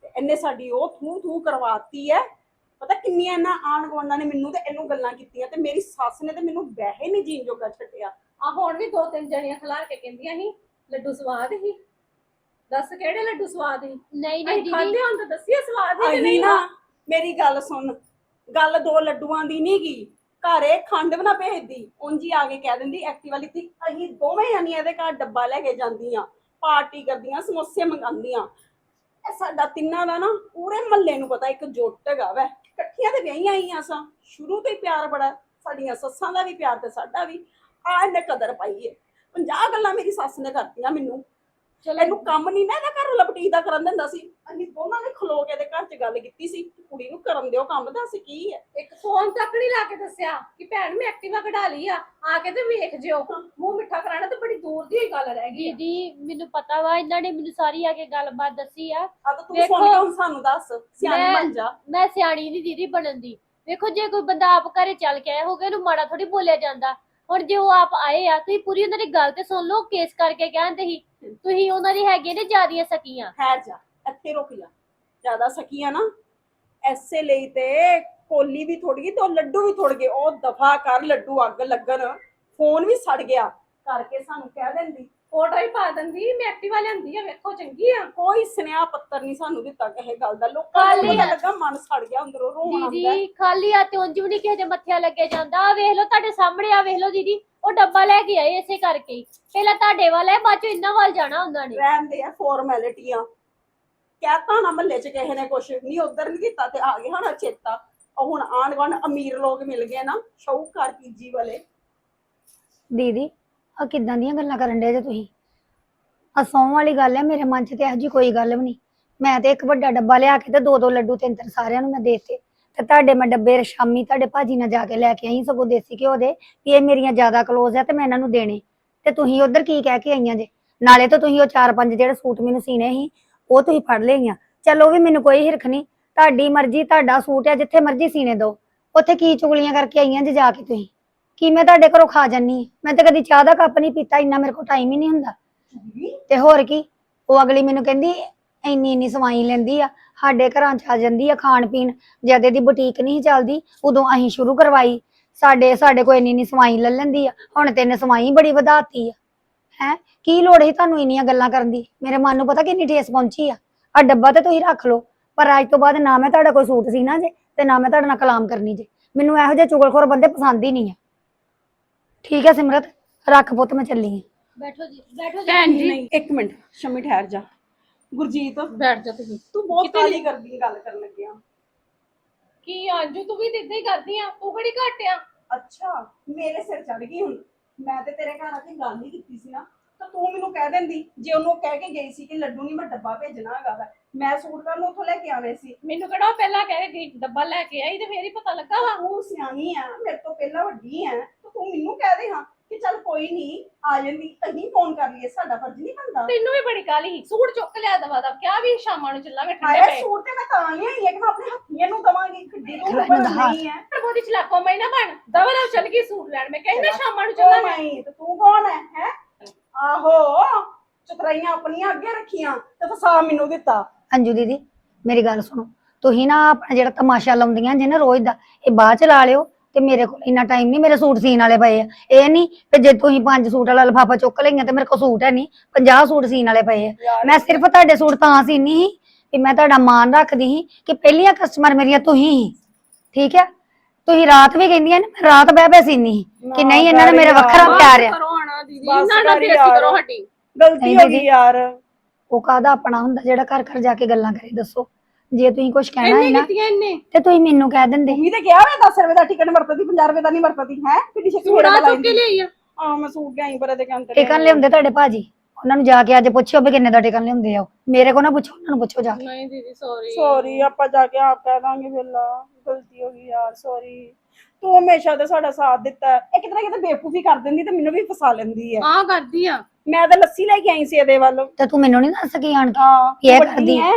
ਤੇ ਇਹਨੇ ਸਾਡੀ ਉਹ ਥੂ ਥੂ ਕਰਵਾਤੀ ਹੈ। ਪਤਾ ਕਿੰਨੀਆਂ ਨਾ ਆਣ ਗਵਾਂਡਾਂ ਨੇ ਮੈਨੂੰ ਤੇ ਇਹਨੂੰ ਗੱਲਾਂ ਕੀਤੀਆਂ ਤੇ ਮੇਰੀ ਸੱਸ ਨੇ ਤੇ ਮੈਨੂੰ ਵੈਸੇ ਨਹੀਂ ਜੀਣ ਜੋਗਾ ਛੱਡਿਆ। ਆ ਹੁਣ ਵੀ ਦੋ ਤਿੰਨ ਜਣੀਆਂ ਖਲਾ ਕੇ ਕਹਿੰਦੀਆਂ ਸੀ ਲੱਡੂ ਸਵਾਦ ਹੀ। ਦੱਸ ਕਿਹੜੇ ਲੱਡੂ ਸਵਾਦ ਸੀ ਨਹੀਂ ਨਹੀਂ ਦੀਦੀ। ਖਾਂਦੇ ਹਾਂ ਤਾਂ ਦੱਸੀਏ ਸਵਾਦ ਹੀ ਕਿ ਨਹੀਂ ਨਾ ਮੇਰੀ ਗੱਲ ਸੁਣ ਗੱਲ ਦੋ ਲੱਡੂਆਂ ਦੀ ਨਹੀਂ ਗਈ ਘਰੇ ਖੰਡ ਵੀ ਨਾ ਭੇਜਦੀ ਉਂਝ ਹੀ ਆ ਕੇ ਕਹਿ ਦਿੰਦੀ ਐਕਟਿਵਾ ਲਿੱਤੀ ਅਸੀਂ ਦੋਵੇਂ ਜਾਨੀਆਂ ਇਹਦੇ ਘਰ ਡੱਬਾ ਲੈ ਕੇ ਜਾਂਦੀਆਂ। ਪਾਰਟੀ ਕਰਦੀਆਂ, ਸਮੋਸੇ ਮੰਗਾਉਂਦੀਆਂ। ਇਹ ਸਾਡਾ ਤਿੰਨਾਂ ਦਾ ਨਾ ਪੂਰੇ ਮਹੱਲੇ ਨੂੰ ਪਤਾ, ਇੱਕ ਜੁੱਟ ਹੈਗਾ ਵੈ। ਇਕੱਠੀਆਂ ਤੇ ਵਿਆਹੀਆਂ ਆਈਆਂ ਸਾਂ। ਸ਼ੁਰੂ ਤੋਂ ਹੀ ਪਿਆਰ ਬੜਾ ਸਾਡੀਆਂ ਸੱਸਾਂ ਦਾ ਵੀ ਪਿਆਰ ਤੇ ਸਾਡਾ ਵੀ। ਆ ਇਹਨੇ ਕਦਰ ਪਾਈ ਏ। 50 ਗੱਲਾਂ ਮੇਰੀ ਸੱਸ ਨੇ ਕਰਤੀਆਂ ਮੈਨੂੰ। ਇਹਨੂੰ ਕੰਮ ਨਹੀਂ ਨਾ ਇਹਦਾ ਘਰ ਲਪਟੀ ਦਾ ਕਰਨ ਦਿੰਦਾ ਸੀ। ਅਸੀਂ ਦੋਨਾਂ ਨੇ ਖਲੋ ਕੇ ਇਹਦੇ ਘਰ 'ਚ ਗੱਲ ਕੀਤੀ ਸੀ ਕਿ ਕੁੜੀ ਨੂੰ ਕਰਨ ਦਿਓ ਕੰਮ ਦੱਸ ਕੀ ਹੈ? ਇੱਕ ਫੋਨ ਤੱਕ ਨਹੀਂ ਲਾ ਕੇ ਦੱਸਿਆ ਕਿ ਭੈਣ ਮੈਂ ਐਕਟਿਵਾ ਕਢਾ ਲਈ ਆ ਆ ਕੇ ਤੇ ਵੇਖ ਜਿਓ। ਮੂੰਹ ਮਿੱਠਾ ਕਰਾਣਾ ਤਾਂ ਬੜੀ ਦੂਰ ਦੀ ਗੱਲ ਰਹਿ ਗਈ ਆ। ਦੀਦੀ ਮੈਨੂੰ ਪਤਾ ਵਾ ਇਹਨਾਂ ਨੇ ਮੈਨੂੰ ਸਾਰੀ ਆ ਕੇ ਗੱਲਬਾਤ ਦੱਸੀ ਆ। ਆ ਤਾਂ ਤੂੰ ਵੇਖੋ, ਸੁਣ ਕੇ ਹੁਣ ਸਾਨੂੰ ਦੱਸ ਸਿਆਣੀ ਮੈਂ- ਬਣ ਜਾ। ਮੈਂ ਸਿਆਣੀ ਨਹੀਂ ਦੀਦੀ ਬਣਨ ਦੀ। ਵੇਖੋ ਜੇ ਕੋਈ ਬੰਦਾ ਆਪ ਘਰੇ ਚੱਲ ਕੇ ਆਇਆ ਹੋਗਾ ਉਹਨੂੰ ਮਾੜਾ ਥੋੜੀ ਬੋਲਿਆ ਜਾਂਦਾ। ਹੁਣ ਜੇ ਉਹ ਆਪ ਆਏ ਆ ਤੁਸੀਂ ਪੂਰੀ ਉਹਨਾਂ ਦੀ ਗੱਲ ਤੇ ਸੁਣ ਲਓ ਕੇਸ ਕਰਕੇ ਕਹਿੰਦੇ ਸੀ ਤੁਸੀਂ ਉਹਨਾਂ ਦੀ ਹੈਗੇ ਨੇ ਜਿਆਦੀਆਂ ਸਕੀਆਂ। ਠਹਿਰ ਜਾ ਇੱਥੇ ਰੁਕ ਜਾ ਜ਼ਿਆਦਾ ਸਕੀਆਂ ਨਾ ਐਸੇ ਲਈ ਤੇ ਕੋਲੀ ਵੀ ਥੋੜ ਗਈ ਤੇ ਉਹ ਲੱਡੂ ਵੀ ਥੋੜ ਗਏ ਉਹ ਦਫਾ ਕਰ ਲੱਡੂ ਅੱਗ ਲੱਗਣ ਫੋਨ ਵੀ ਸੜ ਗਿਆ। ਕਰਕੇ ਸਾਨੂੰ ਕਹਿ ਦਿੰਦੀ। ਫੋਟੋ ਹੀ ਪਾ ਦਿੰਦੀ ਮੈਂ ਐਕਟਿਵਾ ਲਿਆਂਦੀ ਆ ਵੇਖੋ ਚੰਗੀ ਆ। ਕੋਈ ਸੁਨੇਹਾ ਪੱਤਰ ਨਹੀਂ ਸਾਨੂੰ ਦਿੱਤਾ ਕਿਸੇ ਗੱਲ ਦਾ। ਲੋਕਾਂ ਨੂੰ ਪਤਾ। ਲੱਗਾ ਮਨ ਸੜ ਗਿਆ ਅੰਦਰੋਂ ਰੋਣ ਆਉਂਦਾ ਦੀਦੀ ਖਾਲੀ ਆ ਤੇ ਉਂਝ ਵੀ ਨਹੀਂ ਕਿਸੇ ਦੇ ਮੱਥਿਆ ਲੱਗੇ ਜਾਂਦਾ। ਆ ਵੇਖ ਲਓ ਤੁਹਾਡੇ ਸਾਹਮਣੇ ਆ ਵੇਖ ਲਓ ਦੀਦੀ ਉਹ ਡੱਬਾ ਲੈ ਕੇ ਆਏ ਇਸੇ ਕਰਕੇ। ਹੀ ਪਹਿਲਾਂ ਤੁਹਾਡੇ ਵੱਲ ਹੈ ਬਾਅਦ ਚ ਇੰਨਾ ਵੱਲ ਜਾਣਾ ਉਹਨਾਂ ਨੇ। ਰਹਿੰਦੇ ਆ ਫਾਰਮੈਲਿਟੀਆਂ ਕਹਿਤਾ ਨਾ ਮਹੱਲੇ 'ਚ ਕਿਸੇ ਨੇ ਕੁਛ? ਨਹੀਂ ਉਧਰ ਨਹੀਂ ਕੀਤਾ ਤੇ ਆ ਗਿਆ ਨਾ ਚੇਤਾ। ਉਹ ਹੁਣ ਆਂਢ ਗੁਆਂਢ ਅਮੀਰ ਲੋਕ ਮਿਲ ਗਏ ਨਾ ਸ਼ੌਕਰ ਪੀਜੀ ਵਾਲੇ। ਦੀਦੀ ਆ ਕਿੱਦਾਂ ਦੀਆਂ ਗੱਲਾਂ ਕਰਨ ਡੇ ਜੇ ਤੁਸੀਂ? ਆ ਸੌਂ ਵਾਲੀ ਗੱਲ ਹੈ ਮੇਰੇ ਮਨ 'ਚ ਤੇ ਇਹੋ ਜਿਹੀ ਕੋਈ ਗੱਲ ਵੀ ਨਹੀਂ ਮੈਂ ਤੇ ਇੱਕ ਵੱਡਾ ਡੱਬਾ ਲਿਆ ਕੇ ਤੇ ਦੋ ਦੋ ਲੱਡੂ ਤਿੰਨ ਤਿੰਨ ਸਾਰਿਆਂ ਨੂੰ ਮੈਂ ਦੇਤੇ। ਤੇ ਤੁਹਾਡੇ ਮੈਂ ਡੱਬੇ ਸ਼ਾਮੀ ਤੁਹਾਡੇ ਭਾਜੀ ਨਾਲ ਜਾ ਕੇ ਲੈ ਕੇ ਆਈ ਸਗੋਂ ਦੇਸੀ ਘਿਓ ਦੇ ਕਿ ਇਹ ਮੇਰੀਆਂ ਜ਼ਿਆਦਾ ਕਲੋਜ਼ ਹੈ ਤੇ ਮੈਂ ਇਹਨਾਂ ਨੂੰ ਦੇਣੇ। ਤੇ ਤੁਸੀਂ ਉਧਰ ਕੀ ਕਹਿ ਕੇ ਆਈਆਂ ਜੇ? ਨਾਲੇ ਤਾਂ ਤੁਸੀਂ ਉਹ ਚਾਰ ਪੰਜ ਜਿਹੜੇ ਸੂਟ ਮੈਨੂੰ ਸੀਨੇ ਸੀ, ਉਹ ਤੁਸੀਂ ਫੜ ਲਈਆਂ। ਚਲੋ ਵੀ ਮੈਨੂੰ ਕੋਈ ਹਿਰਖ ਨਹੀਂ ਤੁਹਾਡੀ ਮਰਜ਼ੀ, ਤੁਹਾਡਾ ਸੂਟ ਹੈ ਜਿੱਥੇ ਮਰਜ਼ੀ ਸੀਨੇ ਦਿਓ ਉੱਥੇ ਕੀ ਚੁਗਲੀਆਂ ਕਰਕੇ ਆਈਆਂ ਜੇ ਜਾ ਕੇ ਤੁਸੀਂ? ਕੀ ਮੈਂ ਤੁਹਾਡੇ ਘਰੋਂ ਖਾ ਜਾਨੀ ਮੈਂ ਤਾਂ ਕਦੀ ਚਾਹ ਦਾ ਕੱਪ ਨਹੀਂ ਪੀਤਾ ਇੰਨਾ ਮੇਰੇ ਕੋਲ ਟਾਈਮ ਹੀ ਨਹੀਂ ਹੁੰਦਾ। ਤੇ ਹੋਰ ਕੀ? ਉਹ ਅਗਲੀ ਮੈਨੂੰ ਕਹਿੰਦੀ ਇੰਨੀ ਇੰਨੀ ਸਵਾਈ ਲੈਂਦੀ ਆ ਸਾਡੇ ਘਰਾਂ ਚ ਆ ਜਾਂਦੀ ਆ ਖਾਣ ਪੀਣ। ਜਦ ਇਹਦੀ ਬੁਟੀਕ ਨਹੀਂ ਚੱਲਦੀ ਉਦੋਂ ਅਸੀਂ ਸ਼ੁਰੂ ਕਰਵਾਈ। ਸਾਡੇ ਸਾਡੇ ਕੋਲ ਇੰਨੀ ਇੰਨੀ ਸਵਾਈ ਲੈ ਲੈਂਦੀ ਆ ਹੁਣ ਤੈਨੇ ਸਵਾਈ ਬੜੀ ਵਧਾਤੀ ਆ। ਹੈ? ਕੀ ਲੋੜ ਸੀ ਤੁਹਾਨੂੰ ਇੰਨੀਆਂ ਗੱਲਾਂ ਕਰਨ ਦੀ? ਮੇਰੇ ਮਨ ਨੂੰ ਪਤਾ ਕਿੰਨੀ ਠੇਸ ਪਹੁੰਚੀ ਆ। ਆ ਡੱਬਾ ਤੇ ਤੁਸੀਂ ਰੱਖ ਲਓ ਪਰ ਅੱਜ ਤੋਂ ਬਾਅਦ ਨਾ ਮੈਂ ਤੁਹਾਡਾ ਕੋਈ ਸੂਟ ਸੀ ਨਾ ਜੇ ਤੇ ਨਾ ਮੈਂ ਤੁਹਾਡੇ ਨਾਲ ਕਲਾਮ ਕਰਨੀ ਜੇ। ਮੈਨੂੰ ਇਹੋ ਜਿਹੇ ਚੁਗਲਖੋਰ ਬੰਦੇ ਪਸੰਦ ਹੀ ਨਹੀਂ ਆ। ਠੀਕ ਹੈ ਸਿਮਰਤ ਰੱਖ ਪੁੱਤ ਮੈਂ ਚੱਲੀ ਆ ਬੈਠੋ ਜੀ ਬੈਠੋ ਜੀ। ਭੈਣ ਜੀ। ਨਹੀਂ ਇੱਕ ਮਿੰਟ ਸ਼ਮੀ ਠਹਿਰ ਜਾ। ਗੁਰਜੀਤ ਬੈਠ ਜਾ ਤੁਸੀਂ। ਤੂੰ ਬਹੁਤ ਕਿਤੇ ਕਾਲੀ ਕਰਦੀ ਗੱਲ ਕਰਨ ਲੱਗਿਆ। ਕੀ ਅੰਜੂ ਤੂੰ ਵੀ ਤੇ ਏਦਾਂ ਹੀ ਕਰਦੀ ਆ। ਤੂੰ ਕਿਹੜੀ ਘੱਟ ਆ? ਅੱਛਾ ਮੇਰੇ ਸਿਰ ਚੜ ਗਈ ਹੁਣ। ਮੈਂ ਤੇ ਤੇਰੇ ਘਰ ਆ ਕੇ ਗੱਲ ਨਹੀਂ ਕੀਤੀ ਸੀ ਨਾ। ਤਾਂ ਤੂੰ ਮੈਨੂੰ ਕਹਿ ਦਿੰਦੀ ਜੇ ਉਹਨੂੰ ਕਹਿ ਕੇ ਗਈ ਸੀ ਕਿ ਲੱਡੂ ਨਹੀਂ ਮੈਂ ਡੱਬਾ ਭੇਜਣਾ ਹੈਗਾ ਵਾ ਮੈਂ ਸੂਟ ਕਰਨ ਉੱਥੋਂ ਲੈ ਕੇ ਆਣੇ ਸੀ। ਮੈਨੂੰ ਕਿਹੜਾ ਉਹ ਪਹਿਲਾਂ ਕਹਿ ਕੇ ਗਈ ਡੱਬਾ ਲੈ ਕੇ ਆਈ ਤੇ ਫੇਰ ਹੀ ਪਤਾ ਲੱਗਾ ਵਾ। ਤੂੰ ਸਿਆਣੀ ਆ ਮੇਰੇ ਤੋਂ ਪਹਿਲਾਂ ਵੱਡੀ ਆ ਤਾਂ ਤੂੰ ਮੈਨੂੰ ਕਹਿ ਦੇ ਹਾਂ ਕਿ ਚੱਲ ਕੋਈ ਨਹੀਂ ਆ ਜਾਂਦੀ ਅਸੀਂ ਫੋਨ ਕਰ ਲਈਏ ਸਾਡਾ ਫਰਜ਼ ਨਹੀਂ ਬਣਦਾ। ਤੈਨੂੰ ਵੀ ਬੜੀ ਕਾਲੀ ਸੀ ਸੂਟ ਚੁੱਕ ਲਿਆ ਦਵਾ ਦਾ ਕਿਆ ਵੀ ਸ਼ਾਮਾਂ ਨੂੰ ਚੱਲਾਂਗੇ ਠੰਡੇ ਹਾਏ ਪਏ। ਸੂਟ ਤੇ ਮੈਂ ਤਾਂ ਲਿਆਈ ਹੈ ਕਿ ਮੈਂ ਆਪਣੇ ਹੱਥੀਆਂ ਨੂੰ ਦਵਾਂਗੀ ਗੱਡੀ ਤੋਂ। ਨਹੀਂ ਹੈ। ਪਰ ਬਹੁਤੀ ਚਲਾਕੋ ਮੈਂ ਨਾ ਬਣ ਦਵਾ ਦਾ ਚੱਲ ਗਈ ਸੂਟ ਲੈਣ ਮੈਂ ਕਹਿੰਦਾ ਸ਼ਾਮਾਂ ਨੂੰ ਚੱਲਾਂਗੇ। ਨਹੀਂ ਤੇ ਤੂੰ ਕੌਣ ਹੈ ਹੈ? ਆਹੋ ਚਤਰਾਈਆਂ ਆਪਣੀਆਂ ਅੱਗੇ ਰੱਖੀਆਂ ਤੇ ਫਸਾ ਮੈਨੂੰ ਦਿੱਤਾ। ਅੰਜੂ ਦੀਦੀ ਮੇਰੀ ਗੱਲ ਸੁਣੋ ਤੁਸੀਂ ਨਾ ਆਪਣਾ ਜਿਹੜਾ ਤਮਾਸ਼ਾ ਲਾਉਂਦੀਆਂ ਜੇ ਨਾ ਰੋਜ਼ ਦਾ ਇਹ ਬਾਅਦ ਚ ਲਾ ਲਿਓ ਤੇ ਮੇਰੇ ਕੋਲ ਇੰਨਾ ਟਾਈਮ ਨਹੀਂ ਮੇਰੇ ਸੂਟ ਸੀਨ ਵਾਲੇ ਪਏ ਆ। ਇਹ ਨਹੀਂ ਕਿ ਜੇ ਤੁਸੀਂ ਪੰਜ ਸੂਟ ਵਾਲਾ ਲਫਾਫਾ ਚੁੱਕ ਲਈਆਂ ਤੇ ਮੇਰੇ ਕੋਲ ਸੂਟ ਹੈ ਨਹੀਂ 50 ਸੂਟ ਸੀਨ ਵਾਲੇ ਪਏ ਆ। ਮੈਂ ਸਿਰਫ ਤੁਹਾਡੇ ਸੂਟ ਤਾਂ ਸੀਨੀ ਸੀ ਕਿ ਮੈਂ ਤੁਹਾਡਾ ਮਾਣ ਰੱਖਦੀ ਸੀ ਕਿ ਪਹਿਲੀਆਂ ਕਸਟਮਰ ਮੇਰੀਆਂ ਤੁਸੀਂ ਹੀ ਠੀਕ ਹੈ ਤੁਸੀਂ ਰਾਤ ਵੀ ਕਹਿੰਦੀਆਂ ਨੇ ਮੈਂ ਰਾਤ ਬਹਿ ਬਹਿ ਸੀਨੀ ਸੀ ਕਿ ਨਹੀਂ ਇਹਨਾਂ ਨੇ ਮੇਰਾ ਵੱਖਰਾ ਪਿਆਰ ਆ। ਦੀਦੀ ਬਸ ਨਾ ਨਾ ਕਰ ਬੇਇੱਜ਼ਤੀ ਯਾਰ। ਕਰੋ ਹਟੀ। ਗਲਤੀ ਨਹੀਂ ਹੋ ਦੀਦੀ। ਗਈ ਯਾਰ। ਉਹ ਕਾਹਦਾ ਆਪਣਾ ਹੁੰਦਾ ਜਿਹੜਾ ਘਰ ਘਰ ਜਾ ਕੇ ਗੱਲਾਂ ਕਰੇ ਦੱਸੋ। ਜੇ ਤੁਸੀਂ ਕੁਝ ਕਹਿਣਾ ਹੈ ਇੰਨੇ ਨਾ ਕੀਤੀਆਂ ਇੰਨੇ? ਤੇ ਤੁਸੀਂ ਮੈਨੂੰ ਕਹਿ ਦਿੰਦੇ। ਤੂੰ ਵੀ ਤੇ ਕਿਹਾ ਵੇ 10 ਰੁਪਏ ਦਾ ਟਿਕਟ ਵਰਤਦੀ 50 ਰੁਪਏ ਦਾ ਨਹੀਂ ਵਰਤਦੀ ਹੈ? ਕਿੱਡੀ ਛੇਤੀ ਸੂੜਾ ਮੇਰਾ ਚੁੱਕ ਕੇ ਲਿਆਈ ਆ। ਆ ਮੈਂ ਸੂਟ ਗਾਈ ਪਰ ਦੇ ਕੰਤ ਟਿਕਨ ਲਿਆਉਂਦੇ ਤੁਹਾਡੇ ਭਾਜੀ? ਉਹਨਾਂ ਨੂੰ ਜਾ ਕੇ ਅੱਜ ਪੁੱਛਿਓ ਵੀ ਕਿੰਨੇ ਦਾ ਟਿਕਨ ਲਿਆਉਂਦੇ ਆ ਉਹ। ਮੇਰੇ ਕੋਲ ਨਾ ਪੁੱਛੋ ਉਹਨਾਂ ਨੂੰ ਪੁੱਛੋ ਜਾ ਕੇ। ਨਹੀਂ ਦੀਦੀ ਸੌਰੀ ਸੌਰੀ ਆਪਾਂ ਜਾ ਕੇ ਆਪ ਕਹਿ ਦਾਂਗੇ ਵੇਲਾ ਗਲਤੀ ਹੋ ਗਈ ਯਾਰ ਸੌਰੀ ਤੂੰ ਹਮੇਸ਼ਾ ਤੇ ਸਾਡਾ ਸਾਥ ਦਿੱਤਾ ਹੈ। ਇਹ ਕਿਤੇ ਨਾ ਕਿਤੇ ਬੇਵਕੂਫੀ ਕਰ ਦਿੰਦੀ ਤੇ ਮੈਨੂੰ ਵੀ ਫਸਾ ਲੈਂਦੀ ਹੈ। ਹਾਂ ਕਰਦੀ ਆ। ਮੈਂ ਤਾਂ ਲੱਸੀ ਲੈ ਕੇ ਆਈ ਸੀ ਇਹਦੇ ਵੱਲ। ਤੇ ਤੂੰ ਮੈਨੂੰ ਨਹੀਂ ਦੱਸ ਸਕੀ ਆਣ ਕੇ ਹਾਂ ਇਹ ਵੱਡੀ ਕਰਦੀ ਹੈ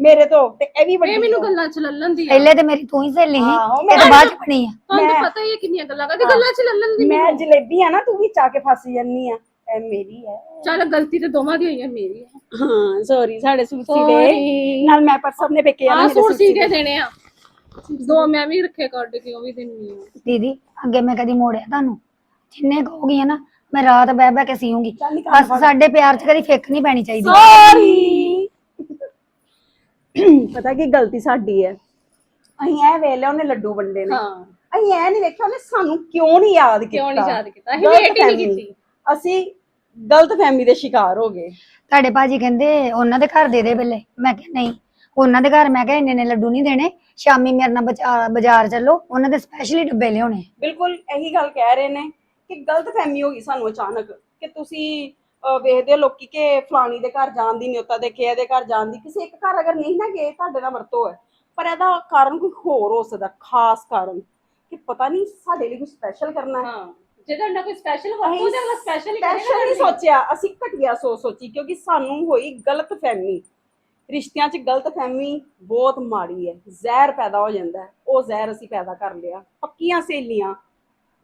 ਮੇਰੇ ਤੋਂ ਤੇ ਇਹ ਵੀ ਵੱਡੀ ਇਹ ਮੈਨੂੰ ਹੈ। ਗੱਲਾਂ ਚ ਲੱਲਣ ਦੀ ਆ। ਪਹਿਲੇ ਤੇ ਮੇਰੀ ਤੂੰ ਹੀ ਸਹੇਲੀ ਸੀ ਤਾਂ ਮੈਂ- ਬਾਅਦ ਚ ਬਣੀ ਆ। ਤੁਹਾਨੂੰ ਤਾਂ ਮੈਂ- ਪਤਾ ਹੀ ਹੈ ਕਿੰਨੀਆਂ ਗੱਲਾਂ ਕਰਦੀ। ਗੱਲਾਂ ਚ ਲੱਲਣ ਦੀ ਮੈਂ ਜਲੇਬੀ ਆ ਨਾ ਤੂੰ ਵੀ ਚਾ ਕੇ ਫਸ ਜੰਨੀ ਆ। ਇਹ ਮੇਰੀ ਹੈ। ਚੱਲ ਗਲਤੀ ਤੇ ਦੋਵਾਂ ਦੀ ਹੋਈ ਹੈ ਮੇਰੀ ਹੈ। ਹਾਂ ਸੌਰੀ ਸਾਡੇ ਸੂਟ ਸੀ ਦੇ। ਨਾਲ ਮੈਂ ਪਰਸ ਆਪਣੇ ਪੇਕੇ ਆ ਆ ਸੂਟ ਸੀ ਕੇ ਦੇਣੇ ਆ। ਦੋ ਮੈਂ ਵੀ ਰੱਖੇ ਕੱਢ ਕੇ ਉਹ ਵੀ ਦੇਣੀ ਆ। ਦੀਦੀ ਅੱਗੇ ਮੈਂ ਕਦੀ ਮੋੜਿਆ ਤੁਹਾਨੂੰ? ਜਿੰਨੇ ਕਹੋਗੀ ਨਾ ਮੈਂ ਰਾਤ ਬਹਿ ਬਹਿ ਕੇ ਸੀਉਂਗੀ ਚੱਲ ਨਿਕਾਲ ਬਸ ਸਾਡੇ ਪਿਆਰ 'ਚ ਕਦੀ ਫਿੱਕ ਨਹੀਂ ਪੈਣੀ ਚਾਹੀਦੀ। ਸੌਰੀ ਪਤਾ ਕੀ ਗਲਤੀ ਸਾਡੀ ਹੈ ਅਸੀਂ ਐ ਵੇਲੇ ਉਹਨੇ ਲੱਡੂ ਵੰਡੇ ਨੇ। ਹਾਂ। ਅਸੀਂ ਐ ਨਹੀਂ ਵੇਖਿਆ ਉਹਨੇ ਸਾਨੂੰ ਕਿਉਂ ਨਹੀਂ ਯਾਦ ਕੀਤਾ? ਕਿਉਂ ਨਹੀਂ ਯਾਦ ਕੀਤਾ? ਅਸੀਂ ਗਲਤ ਵੇਟ ਹੀ ਨਹੀਂ ਫਹਿਮੀ। ਕੀਤੀ। ਅਸੀਂ ਗਲਤ ਫਹਿਮੀ ਦੇ ਸ਼ਿਕਾਰ ਹੋ ਗਏ। ਤੁਹਾਡੇ ਭਾਜੀ ਕਹਿੰਦੇ ਉਹਨਾਂ ਦੇ ਘਰ ਦੇ ਦੇ ਬਿੱਲੇ ਮੈਂ ਕਿਹਾ ਨਹੀਂ ਉਹਨਾਂ ਦੇ ਘਰ ਮੈਂ ਕਿਹਾ ਇੰਨੇ ਨੇ ਲੱਡੂ ਨਹੀਂ ਦੇਣੇ ਸ਼ਾਮੀ ਮੇਰੇ ਨਾਲ ਬਚਾ- ਬਾਜ਼ਾਰ ਚੱਲੋ ਉਹਨਾਂ ਦੇ ਸਪੈਸ਼ਲੀ ਡੱਬੇ ਲਿਆਉਣੇ ਬਿਲਕੁਲ ਇਹੀ ਗੱਲ ਕਹਿ ਰਹੇ ਨੇ ਕਿ ਗਲਤ ਫਹਿਮੀ ਹੋ ਗਈ ਸਾਨੂੰ ਅਚਾਨਕ ਕਿ ਤੁਸੀਂ ਅਹ, ਵੇਖਦੇ ਹੋ ਲੋਕੀ ਕਿ ਫਲਾਣੀ ਦੇ ਘਰ ਜਾਣ ਦੀ ਨਿਯਤਾ ਦੇ ਕੇ ਇਹਦੇ ਘਰ ਜਾਣ ਦੀ ਕਿਸੇ ਇੱਕ ਘਰ ਅਗਰ ਨਹੀਂ ਨਾ ਗਏ ਤੁਹਾਡੇ ਨਾਲ ਵਰਤੋ ਹੈ। ਪਰ ਇਹਦਾ ਕਾਰਨ ਕੋਈ ਹੋਰ ਹੋ ਸਕਦਾ ਖਾਸ ਕਾਰਨ ਕਿ ਪਤਾ ਨਹੀਂ ਸਾਡੇ ਲਈ ਕੁਝ ਸਪੈਸ਼ਲ ਕਰਨਾ ਹੈ। ਹਾਂ ਜੇ ਤੁਹਾਡਾ ਕੋਈ ਸਪੈਸ਼ਲ ਵਰਤੋ ਤੇ ਸਪੈਸ਼ਲ ਹੀ ਸਪੈਸ਼ਲ ਨਹੀਂ ਸੋਚਿਆ ਅਸੀਂ ਘਟੀਆ ਸੋਚ ਸੋਚੀ ਕਿਉਂਕਿ ਸਾਨੂੰ ਹੋਈ ਗਲਤ ਫਹਿਮੀ ਰਿਸ਼ਤਿਆਂ 'ਚ ਗਲਤ ਫਹਿਮੀ ਬਹੁਤ ਮਾੜੀ ਹੈ ਜ਼ਹਿਰ ਪੈਦਾ ਹੋ ਜਾਂਦਾ ਹੈ ਉਹ ਜ਼ਹਿਰ ਅਸੀਂ ਪੈਦਾ ਕਰ ਲਿਆ ਪੱਕੀਆਂ ਸਹੇਲੀਆਂ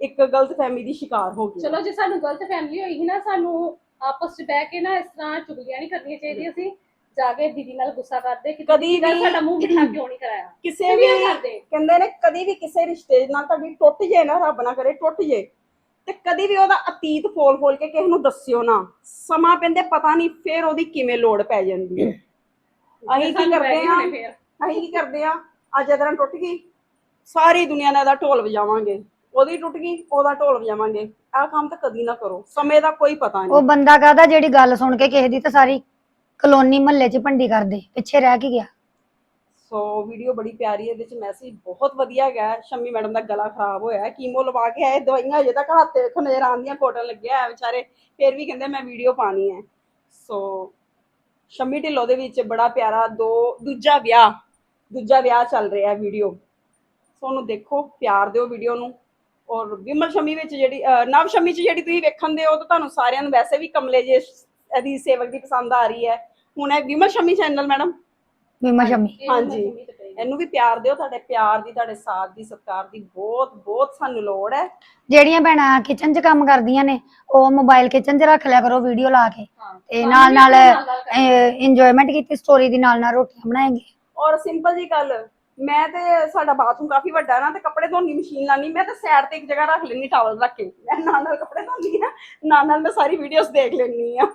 ਇੱਕ ਗਲਤ ਫਹਿਮੀ ਦੀ ਸ਼ਿਕਾਰ ਹੋ ਗਈਆਂ। ਚਲੋ ਜੇ ਸਾਨੂੰ ਗਲਤ ਫੈਮਿਲੀ ਹੋਈ ਨਾ ਸਾਨੂੰ ਆਪਸ ਚ ਬਹਿ ਕੇ ਨਾ ਇਸ ਤਰ੍ਹਾਂ ਚੁਗਲੀਆਂ ਨਹੀਂ ਕਰਨੀਆਂ ਚਾਹੀਦੀਆਂ ਸੀ ਜਾ ਕੇ ਦੀਦੀ ਨਾਲ ਗੁੱਸਾ ਕਰਦੇ ਕਿ ਕਦੀ ਵੀ- ਸਾਡਾ ਮੂੰਹ ਮਿੱਠਾ ਕਿਉਂ ਨਹੀਂ ਕਰਾਇਆ? ਕਿਸੇ ਵੀ ਕਹਿੰਦੇ ਨੇ ਕਦੀ ਵੀ ਕਿਸੇ ਰਿਸ਼ਤੇ ਨਾਲ ਤੁਹਾਡੀ ਟੁੱਟ ਜੇ ਨਾ ਰੱਬ ਨਾ ਕਰੇ ਟੁੱਟ ਜੇ ਤੇ ਕਦੀ ਵੀ ਉਹਦਾ ਅਤੀਤ ਫੋਲ ਫੋਲ ਕੇ ਕਿਸੇ ਨੂੰ ਦੱਸਿਓ ਨਾ ਸਮਾਂ ਪੈਂਦੇ ਪਤਾ ਨਹੀਂ ਫੇਰ ਉਹਦੀ ਕਿਵੇਂ ਲੋੜ ਪੈ ਜਾਂਦੀ ਹੈ। ਅਸੀਂ ਕੀ ਕਰਦੇ ਆ ਅਸੀਂ ਕੀ ਕਰਦੇ ਆ ਅੱਜ ਇਦਾਂ ਟੁੱਟ ਗਈ। ਸਾਰੀ ਦੁਨੀਆ ਨੇ ਇਹਦਾ ਢੋਲ ਵਜਾਵਾਂਗੇ। ਉਹਦੀ ਟੁੱਟ ਗਈ ਉਹਦਾ ਢੋਲ ਵਜਾਵਾਂਗੇ। ਆਹ ਕੰਮ ਤਾਂ ਕਦੀ ਨਾ ਕਰੋ। ਸਮੇਂ ਦਾ ਕੋਈ ਪਤਾ ਉਹ ਨਹੀਂ ਬੰਦਾ ਕਹਦਾ ਜਿਹੜੀ ਗੱਲ ਸੁਣ ਕੇ ਕਿਸੇ ਦੀ ਤਾਂ ਸਾਰੀ ਕਲੋਨੀ ਮਹੱਲੇ 'ਚ ਭੰਡੀ ਕਰਦੇ। ਪਿੱਛੇ ਰਹਿ ਕੇ ਗਿਆ? ਸੋ ਵੀਡੀਓ ਬੜੀ ਪਿਆਰੀ ਹੈ ਵਿੱਚ ਮੈਸੇਜ ਬਹੁਤ ਵਧੀਆ ਹੈਗਾ। ਸ਼ੰਮੀ ਮੈਡਮ ਦਾ ਗਲਾ ਖਰਾਬ ਹੋਇਆ ਹੈ। ਕੀਮੋ ਲਵਾ ਕੇ ਆਏ ਦਵਾਈਆਂ ਅਜੇ ਤੱਕ ਹੱਥ ਤੇ ਵੇਖੋ ਨਜ਼ਰ ਆਉਂਦੀਆਂ ਕੋਟਨ ਲੱਗਿਆ ਹੈ ਵਿਚਾਰੇ। ਫਿਰ ਵੀ ਕਹਿੰਦੇ ਮੈਂ ਵੀਡੀਓ ਪਾਣੀ ਹੈ। ਸੋ ਸ਼ੰਮੀ ਢਿੱਲੋਂ ਦੇ ਵਿੱਚ ਬੜਾ ਪਿਆਰਾ ਦੋ ਦੂਜਾ ਵਿਆਹ ਦੂਜਾ ਵਿਆਹ ਚੱਲ ਰਿਹਾ ਵੀਡੀਓ ਸੋ ਉਹਨੂੰ ਦੇਖੋ ਪਿਆਰ ਦਿਓ ਵੀਡੀਓ ਨੂੰ। ਔਰ ਵਿਮਲ ਸ਼ਮੀ ਵਿੱਚ ਜਿਹੜੀ ਨਵ ਸ਼ਮੀ ਚ ਜਿਹੜੀ ਤੁਸੀਂ ਵੇਖਣ ਦੇ ਹੋ ਤਾਂ ਤੁਹਾਨੂੰ ਸਾਰਿਆਂ ਨੂੰ ਵੈਸੇ ਵੀ ਕਮਲੇ ਜੇ ਇਹਦੀ ਸੇਵਕ ਦੀ ਪਸੰਦ ਆ ਰਹੀ ਹੈ। ਹੁਣ ਇਹ ਵਿਮਲ ਸ਼ਮੀ ਚੈਨਲ ਮੈਡਮ ਮੀਮਾ ਸ਼ਮੀ। ਹਾਂਜੀ। ਇਹਨੂੰ ਵੀ ਪਿਆਰ ਦਿਓ ਤੁਹਾਡੇ ਪਿਆਰ ਦੀ ਤੁਹਾਡੇ ਸਾਥ ਦੀ ਸਤਿਕਾਰ ਦੀ ਬਹੁਤ ਬਹੁਤ ਸਾਨੂੰ ਲੋੜ ਹੈ। ਜਿਹੜੀਆਂ ਭੈਣਾਂ ਕਿਚਨ 'ਚ ਕੰਮ ਕਰਦੀਆਂ ਨੇ ਉਹ ਮੋਬਾਈਲ ਕਿਚਨ 'ਚ ਰੱਖ ਲਿਆ ਕਰੋ ਵੀਡੀਓ ਲਾ ਕੇ। ਤੇ ਨਾਲ ਨਾਲ ਇੰਜੋਇਮੈਂਟ ਕੀਤੀ ਸਟੋਰੀ ਦੀ ਨਾਲ ਨਾਲ ਰੋਟੀਆਂ ਬਣਾਏਗੇ। ਔਰ ਸਿੰਪਲ ਜੀ ਗੱਲ ਮੈਂ ਤੇ ਸਾਡਾ ਬਾਥਰੂਮ ਕਾਫੀ ਵੱਡਾ ਹੈ ਨਾ ਤੇ ਕੱਪੜੇ ਧੋਣ ਦੀ ਮਸ਼ੀਨ ਲਾਣੀ ਮੈਂ ਤੇ ਸਾਈਡ ਤੇ ਇੱਕ ਜਗ੍ਹਾ ਰੱਖ ਲੈਣੀ ਟਾਵਲ ਰੱਖ ਕੇ। ਮੈਂ ਨਾਲ ਨਾਲ ਕੱਪੜੇ ਧੋਂਦੀ ਆ ਨਾਲ ਨਾਲ ਮੈਂ ਸਾਰੀ ਵੀਡੀਓਜ਼ ਦੇਖ ਲੈਣੀ ਆ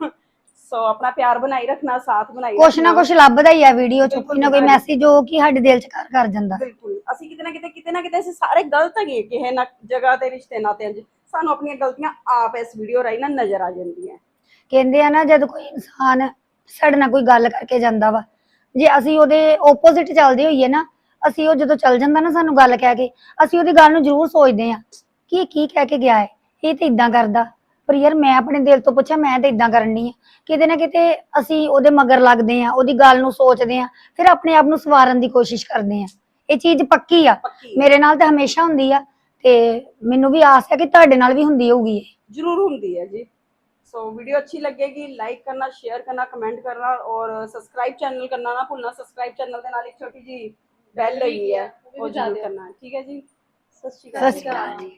ਸੋ ਆਪਣਾ ਪਿਆਰ ਬਣਾਈ ਰੱਖਣਾ ਸਾਥ ਬਣਾਈ ਕੁਛ ਨਾ ਰੱਖਣਾ। ਕੁਛ ਲੱਭਦਾ ਹੀ ਆ ਵੀਡੀਓ 'ਚ ਕੋਈ ਨਾ ਕੋਈ। ਮੈਸੇਜ ਜੋ ਕਿ ਸਾਡੇ ਦਿਲ 'ਚ ਘਰ ਕਰ ਜਾਂਦਾ। ਬਿਲਕੁਲ। ਅਸੀਂ ਕਿਤੇ ਨਾ ਕਿਤੇ ਕਿਤੇ ਨਾ ਕਿਤੇ ਅਸੀਂ ਸਾਰੇ ਗਲਤ ਹੈਗੇ ਕਿਸੇ ਨਾ ਜਗ੍ਹਾ ਤੇ ਰਿਸ਼ਤੇ ਨਾਤਿਆਂ 'ਚ ਸਾਨੂੰ ਆਪਣੀਆਂ ਗਲਤੀਆਂ ਆਪ ਇਸ ਵੀਡੀਓ ਰਾਹੀਂ ਨਾ ਨਜ਼ਰ ਆ ਜਾਂਦੀਆਂ। ਕਹਿੰਦੇ ਆ ਨਾ ਜਦ ਕੋਈ ਇਨਸਾਨ ਸਾਡੇ ਨਾਲ ਕੋਈ ਗੱਲ ਕਰਕੇ ਜਾਂਦਾ ਵਾ ਜੇ ਅਸੀਂ ਉਹਦੇ ਓਪੋਜ਼ਿਟ ਚੱਲਦੇ ਹੋਈਏ ਨਾ ਅਸੀਂ ਉਹ ਜਦੋਂ ਚੱਲ ਜਾਂਦਾ ਨਾ ਸਾਨੂੰ ਗੱਲ ਕਹਿ ਕੇ ਅਸੀਂ ਉਹਦੀ ਗੱਲ ਨੂੰ ਜ਼ਰੂਰ ਸੋਚਦੇ ਆ ਕਿ ਇਹ ਕੀ ਕਹਿ ਕੇ ਗਿਆ ਹੈ? ਇਹ ਤੇ ਇਦਾਂ ਕਰਦਾ। ਪਰ ਯਾਰ ਮੈਂ ਆਪਣੇ ਦਿਲ ਤੋਂ ਪੁੱਛਿਆ ਮੈਂ ਤੇ ਇਦਾਂ ਕਰਨੀ ਆ ਕਿਤੇ ਨਾ ਕਿਤੇ ਅਸੀਂ ਉਹਦੇ ਮਗਰ ਲੱਗਦੇ ਆ ਉਹਦੀ ਗੱਲ ਨੂੰ ਸੋਚਦੇ ਆ ਫਿਰ ਆਪਣੇ ਆਪ ਨੂੰ ਸਵਾਰਨ ਦੀ ਕੋਸ਼ਿਸ਼ ਕਰਦੇ ਆ ਇਹ ਚੀਜ਼ ਪੱਕੀ ਆ ਪੱਕੀ ਮੇਰੇ ਨਾਲ ਤਾਂ ਹਮੇਸ਼ਾ ਹੁੰਦੀ ਆ ਤੇ ਮੈਨੂੰ ਵੀ ਆਸ ਹੈ ਕਿ ਤੁਹਾਡੇ ਨਾਲ ਵੀ ਹੁੰਦੀ ਹੋਊਗੀ ਇਹ ਜ਼ਰੂਰ ਹੁੰਦੀ ਹੈ ਜੀ ਸੋ ਵੀਡੀਓ अच्छी लगेगी लाइक करना शेयर करना कमेंट करना और सब्सक्राइब चैनल करना ना भूलना सब्सक्राइब चैनल ਦੇ ਨਾਲ ਇੱਕ ਛੋਟੀ ਜੀ ਬੈਲ ਲੱਗੀ ਹੈ ਉਹ ਵੀ ਉਹ ਬਜਾ ਜ਼ਰੂਰ ਦਿਓ। ਕਰਨਾ ਠੀਕ ਹੈ ਜੀ ਸਤਿ ਸ਼੍ਰੀ ਸਤਿ ਸ਼੍ਰੀ ਅਕਾਲ ਜੀ